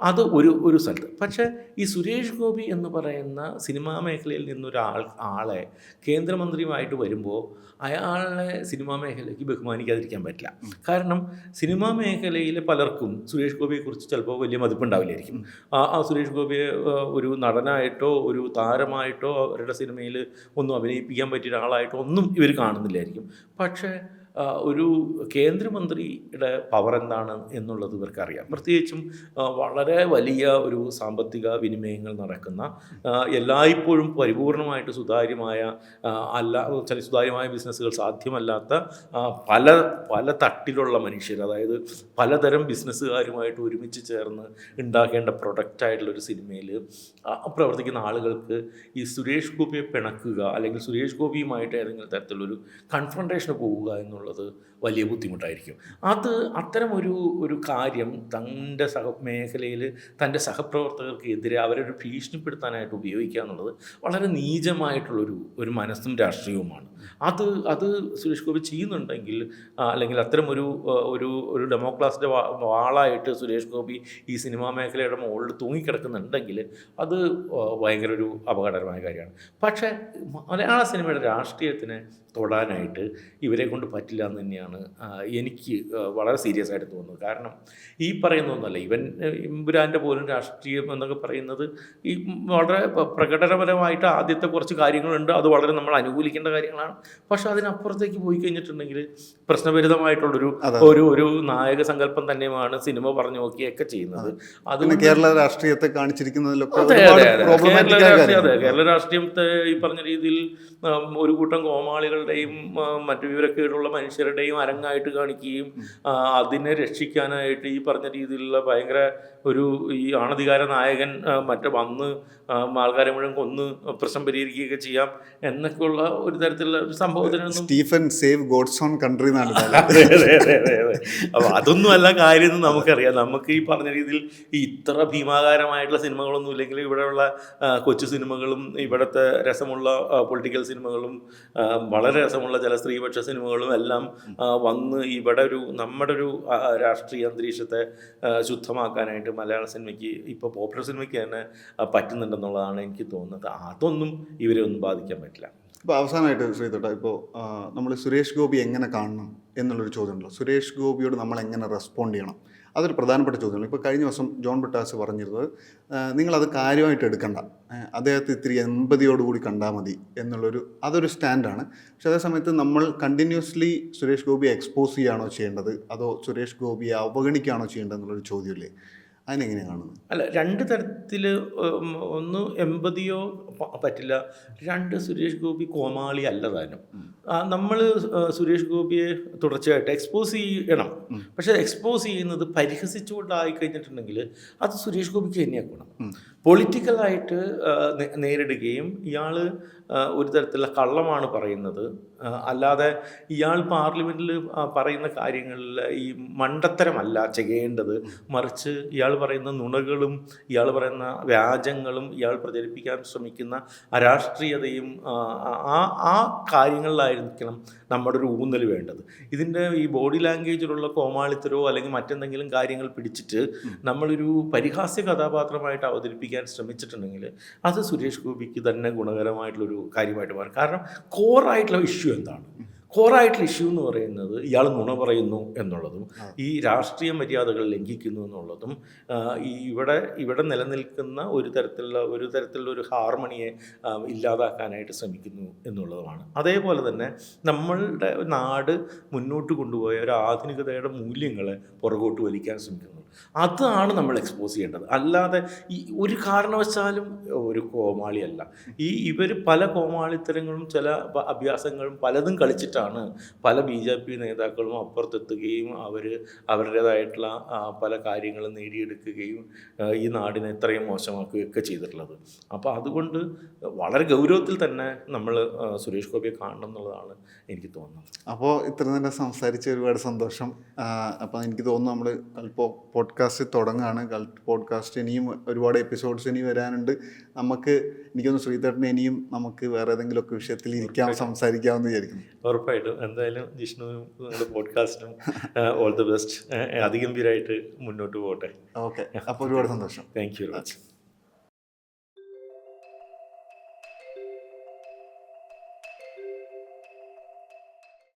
അത് ഒരു ഒരു സ്ഥലത്ത്. പക്ഷേ ഈ സുരേഷ് ഗോപി എന്ന് പറയുന്ന സിനിമാ മേഖലയിൽ നിന്നൊരാൾ ആളെ കേന്ദ്രമന്ത്രിയുമായിട്ട് വരുമ്പോൾ അയാളെ സിനിമാ മേഖലയ്ക്ക് ബഹുമാനിക്കാതിരിക്കാൻ പറ്റില്ല. കാരണം സിനിമാ മേഖലയിലെ പലർക്കും സുരേഷ് ഗോപിയെക്കുറിച്ച് ചിലപ്പോൾ വലിയ മതിപ്പുണ്ടാവില്ലായിരിക്കും ആ ആ സുരേഷ് ഗോപിയെ ഒരു നടനായിട്ടോ ഒരു താരമായിട്ടോ അവരുടെ സിനിമയിൽ ഒന്നും അഭിനയിപ്പിക്കാൻ പറ്റിയ ഒരാളായിട്ടോ ഒന്നും ഇവർ കാണുന്നില്ലായിരിക്കും. പക്ഷേ ഒരു കേന്ദ്രമന്ത്രിയുടെ പവർ എന്താണ് എന്നുള്ളത് ഇവർക്കറിയാം. പ്രത്യേകിച്ചും വളരെ വലിയ ഒരു സാമ്പത്തിക വിനിമയങ്ങൾ നടക്കുന്ന എല്ലായ്പ്പോഴും പരിപൂർണമായിട്ട് സുതാര്യമായ അല്ല ചില സുതാര്യമായ ബിസിനസ്സുകൾ സാധ്യമല്ലാത്ത പല പല തട്ടിലുള്ള മനുഷ്യർ അതായത് പലതരം ബിസിനസ്സുകാരുമായിട്ട് ഒരുമിച്ച് ചേർന്ന് ഉണ്ടാക്കേണ്ട പ്രൊഡക്റ്റായിട്ടുള്ള ഒരു സിനിമയിൽ പ്രവർത്തിക്കുന്ന ആളുകൾക്ക് ഈ സുരേഷ് ഗോപിയെ പിണക്കുക അല്ലെങ്കിൽ സുരേഷ് ഗോപിയുമായിട്ട് ഏതെങ്കിലും തരത്തിലൊരു കൺഫ്രണ്ടേഷന് പോവുക എന്നുള്ളത് വലിയ ബുദ്ധിമുട്ടായിരിക്കും. അത് അത്തരം ഒരു ഒരു കാര്യം തന്റെ സഹ മേഖലയിൽ തന്റെ സഹപ്രവർത്തകർക്കെതിരെ അവരൊരു ഭീഷണിപ്പെടുത്താനായിട്ട് ഉപയോഗിക്കുക എന്നുള്ളത് വളരെ നീചമായിട്ടുള്ളൊരു ഒരു മനസ്സും രാഷ്ട്രീയവുമാണ്. അത് അത് സുരേഷ് ഗോപി ചെയ്യുന്നുണ്ടെങ്കിൽ അല്ലെങ്കിൽ അത്തരം ഒരു ഒരു ഒരു ഡെമോക്രാസിന്റെ വാളായിട്ട് സുരേഷ് ഗോപി ഈ സിനിമാ മേഖലയുടെ മുകളിൽ തൂങ്ങിക്കിടക്കുന്നുണ്ടെങ്കിൽ അത് ഭയങ്കര ഒരു അപകടകരമായ കാര്യമാണ്. പക്ഷേ മലയാള സിനിമയുടെ രാഷ്ട്രീയത്തിനെ തൊടാനായിട്ട് ഇവരെ കൊണ്ട് പറ്റില്ല എന്ന് തന്നെയാണ് എനിക്ക് വളരെ സീരിയസ് ആയിട്ട് തോന്നുന്നത്. കാരണം ഈ പറയുന്ന ഒന്നല്ല ഇവൻ ഇമ്പുരാന്റെ പോലും രാഷ്ട്രീയം എന്നൊക്കെ പറയുന്നത് ഈ വളരെ പ്രകടനപരമായിട്ട് ആദ്യത്തെ കുറച്ച് കാര്യങ്ങളുണ്ട്. അത് വളരെ നമ്മൾ അനുകൂലിക്കേണ്ട കാര്യങ്ങളാണ്. പക്ഷേ അതിനപ്പുറത്തേക്ക് പോയി കഴിഞ്ഞിട്ടുണ്ടെങ്കിൽ പ്രശ്നഭരിതമായിട്ടുള്ളൊരു ഒരു ഒരു നായക സങ്കല്പം തന്നെയാണ് സിനിമ പറഞ്ഞു നോക്കിയൊക്കെ ചെയ്യുന്നത്. അത്. കേരള രാഷ്ട്രീയത്തെ കാണിച്ചിരിക്കുന്നതിലൊക്കെ അതെ. കേരള രാഷ്ട്രീയത്തെ ഈ പറഞ്ഞ രീതിയിൽ ഒരു കൂട്ടം കോമാളികളുടെയും മറ്റു വിവരക്കേടുള്ള മനുഷ്യരുടെയും അരങ്ങായിട്ട് കാണിക്കുകയും അതിനെ രക്ഷിക്കാനായിട്ട് ഈ പറഞ്ഞ രീതിയിലുള്ള ഭയങ്കര ഒരു ഈ ആണധികാര നായകൻ മറ്റേ വന്ന് ആൾക്കാരെ മുഴുവൻ കൊന്ന് പ്രശ്നം പരിഹരിക്കുകയൊക്കെ ചെയ്യാം എന്നൊക്കെയുള്ള ഒരു തരത്തിലുള്ള ഒരു സംഭവത്തിനൊന്നും Stephen save God's own country എന്നാണ്. അതെ അതെ അതെ അതെ അപ്പോൾ അതൊന്നും അല്ല കാര്യം എന്ന് നമുക്കറിയാം നമുക്ക് ഈ പറഞ്ഞ രീതിയിൽ ഈ ഇത്ര ഭീമാകാരമായിട്ടുള്ള സിനിമകളൊന്നും ഇല്ലെങ്കിൽ ഇവിടെയുള്ള കൊച്ചു സിനിമകളും ഇവിടുത്തെ രസമുള്ള പൊളിറ്റിക്കൽ സിനിമകളും വളരെ രസമുള്ള ചില സ്ത്രീപക്ഷ സിനിമകളും എല്ലാം വന്ന് ഇവിടെ ഒരു നമ്മുടെ ഒരു രാഷ്ട്രീയ അന്തരീക്ഷത്തെ ശുദ്ധമാക്കാനായിട്ട് മലയാള സിനിമയ്ക്ക് ഇപ്പോൾ പോപ്പുലർ സിനിമയ്ക്ക് തന്നെ പറ്റുന്നുണ്ടെന്നുള്ളതാണ് എനിക്ക് തോന്നുന്നത്. അതൊന്നും ഇവരെ ഒന്നും ബാധിക്കാൻ പറ്റില്ല. ഇപ്പോൾ അവസാനമായിട്ട് ശ്രീതട്ട ഇപ്പോൾ നമ്മൾ സുരേഷ് ഗോപി എങ്ങനെ കാണണം എന്നുള്ളൊരു ചോദ്യമുണ്ടല്ലോ. സുരേഷ് ഗോപിയോട് നമ്മൾ എങ്ങനെ റെസ്പോണ്ട് ചെയ്യണം? അതൊരു പ്രധാനപ്പെട്ട ചോദ്യമാണ്. ഇപ്പോൾ കഴിഞ്ഞ ദിവസം ജോൺ ബിട്ടാസ് പറഞ്ഞിരുന്നത് നിങ്ങളത് കാര്യമായിട്ട് എടുക്കണ്ട. അദ്ദേഹത്തെ ഇത്തിരി എൺപതിയോടുകൂടി കണ്ടാൽ മതി എന്നുള്ളൊരു അതൊരു സ്റ്റാൻഡാണ്. പക്ഷേ അതേ സമയത്ത് നമ്മൾ കണ്ടിന്യൂസ്ലി സുരേഷ് ഗോപിയെ എക്സ്പോസ് ചെയ്യുകയാണോ ചെയ്യേണ്ടത്? അതോ സുരേഷ് ഗോപിയെ അവഗണിക്കുകയാണോ ചെയ്യേണ്ടത് എന്നുള്ളൊരു ചോദ്യമില്ലേ? അതിനെങ്ങനെയാണ് കാണുന്നത്? അല്ല രണ്ട് തരത്തിൽ ഒന്ന് എൺപതിയോ പ- പറ്റില്ല. രണ്ട് സുരേഷ് ഗോപി കോമാളി അല്ല താനും നമ്മൾ സുരേഷ് ഗോപിയെ തുടർച്ചയായിട്ട് എക്സ്പോസ് ചെയ്യണം. പക്ഷെ എക്സ്പോസ് ചെയ്യുന്നത് പരിഹസിച്ചുകൊണ്ടായി കഴിഞ്ഞിട്ടുണ്ടെങ്കിൽ അത് സുരേഷ് ഗോപിക്ക് തന്നെയാണ് ഗുണം. പൊളിറ്റിക്കലായിട്ട് നേരിടുകയും ഇയാൾ ഒരു തരത്തിലുള്ള കള്ളമാണ് പറയുന്നത്. അല്ലാതെ ഇയാൾ പാർലമെന്റിൽ പറയുന്ന കാര്യങ്ങളിൽ ഈ മണ്ടത്തരമല്ല ചെയ്യേണ്ടത്. മറിച്ച് ഇയാൾ പറയുന്ന നുണകളും ഇയാൾ പറയുന്ന വ്യാജങ്ങളും ഇയാൾ പ്രചരിപ്പിക്കാൻ ശ്രമിക്കുന്ന അരാഷ്ട്രീയതയും ആ, ആ ആ കാര്യങ്ങളിലായിരിക്കണം നമ്മുടെ ഒരു ഊന്നൽ വേണ്ടത്. ഇതിന്റെ ഈ ബോഡി ലാംഗ്വേജിലുള്ള കോമാളിത്തരോ അല്ലെങ്കിൽ മറ്റെന്തെങ്കിലും കാര്യങ്ങൾ പിടിച്ചിട്ട് നമ്മളൊരു പരിഹാസ്യ കഥാപാത്രമായിട്ട് അവതരിപ്പിക്കാൻ ശ്രമിച്ചിട്ടുണ്ടെങ്കിൽ അത് സുരേഷ് ഗോപിക്ക് തന്നെ ഗുണകരമായിട്ടുള്ളൊരു കാര്യമായിട്ട് മാറും. കാരണം കോറായിട്ടുള്ള ഇഷ്യൂ എന്താണ്? കോറായിട്ടുള്ള ഇഷ്യൂ എന്ന് പറയുന്നത് ഇയാൾ നുണ പറയുന്നു എന്നുള്ളതും ഈ രാഷ്ട്രീയ മര്യാദകൾ ലംഘിക്കുന്നു എന്നുള്ളതും ഈ ഇവിടെ ഇവിടെ നിലനിൽക്കുന്ന ഒരു തരത്തിലുള്ള ഒരു തരത്തിലുള്ള ഒരു ഹാർമണിയെ ഇല്ലാതാക്കാനായിട്ട് ശ്രമിക്കുന്നു എന്നുള്ളതുമാണ്. അതേപോലെ തന്നെ നമ്മളുടെ നാട് മുന്നോട്ട് കൊണ്ടുപോയ ഒരു ആധുനികതയുടെ മൂല്യങ്ങളെ പുറകോട്ട് വലിക്കാൻ ശ്രമിക്കുന്നു. അതാണ് നമ്മൾ എക്സ്പോസ് ചെയ്യേണ്ടത്. അല്ലാതെ ഈ ഒരു കാരണവശാലും ഒരു കോമാളിയല്ല ഈ ഇവർ പല കോമാളിത്തരങ്ങളും ചില അഭ്യാസങ്ങളും പലതും കളിച്ചിട്ടാണ് പല ബി ജെ പി നേതാക്കളും അപ്പുറത്തെത്തുകയും അവർ അവരുടേതായിട്ടുള്ള പല കാര്യങ്ങളും നേടിയെടുക്കുകയും ഈ നാടിനെ ഇത്രയും മോശമാക്കുകയൊക്കെ ചെയ്തിട്ടുള്ളത്. അപ്പോൾ അതുകൊണ്ട് വളരെ ഗൗരവത്തിൽ തന്നെ നമ്മൾ സുരേഷ് ഗോപിയെ കാണണം എന്നുള്ളതാണ് എനിക്ക് തോന്നുന്നത്. അപ്പോൾ ഇത്ര നേരം സംസാരിച്ച ഒരുപാട് സന്തോഷം. അപ്പോൾ എനിക്ക് തോന്നുന്നു നമ്മൾ ഇപ്പോൾ പോഡ്കാസ്റ്റ് തുടങ്ങുകയാണ് പോഡ്കാസ്റ്റ് ഇനിയും ഒരുപാട് എപ്പിസോഡ്സ് ഇനി വരാനുണ്ട്. നമുക്ക് എനിക്കൊന്ന് ശ്രീധരനെ ഇനിയും നമുക്ക് വേറെ ഏതെങ്കിലുമൊക്കെ വിഷയത്തിൽ ഇരിക്കാം സംസാരിക്കാമെന്ന് വിചാരിക്കുന്നു. ഉറപ്പായിട്ടും. എന്തായാലും ജിഷ്ണുവും നിങ്ങളുടെ പോഡ്കാസ്റ്റും ഓൾ ദി ബെസ്റ്റ് അതിഗംഭീരമായിട്ട് മുന്നോട്ട് പോകട്ടെ. ഓക്കെ. അപ്പോൾ ഒരുപാട് സന്തോഷം. Thank you very much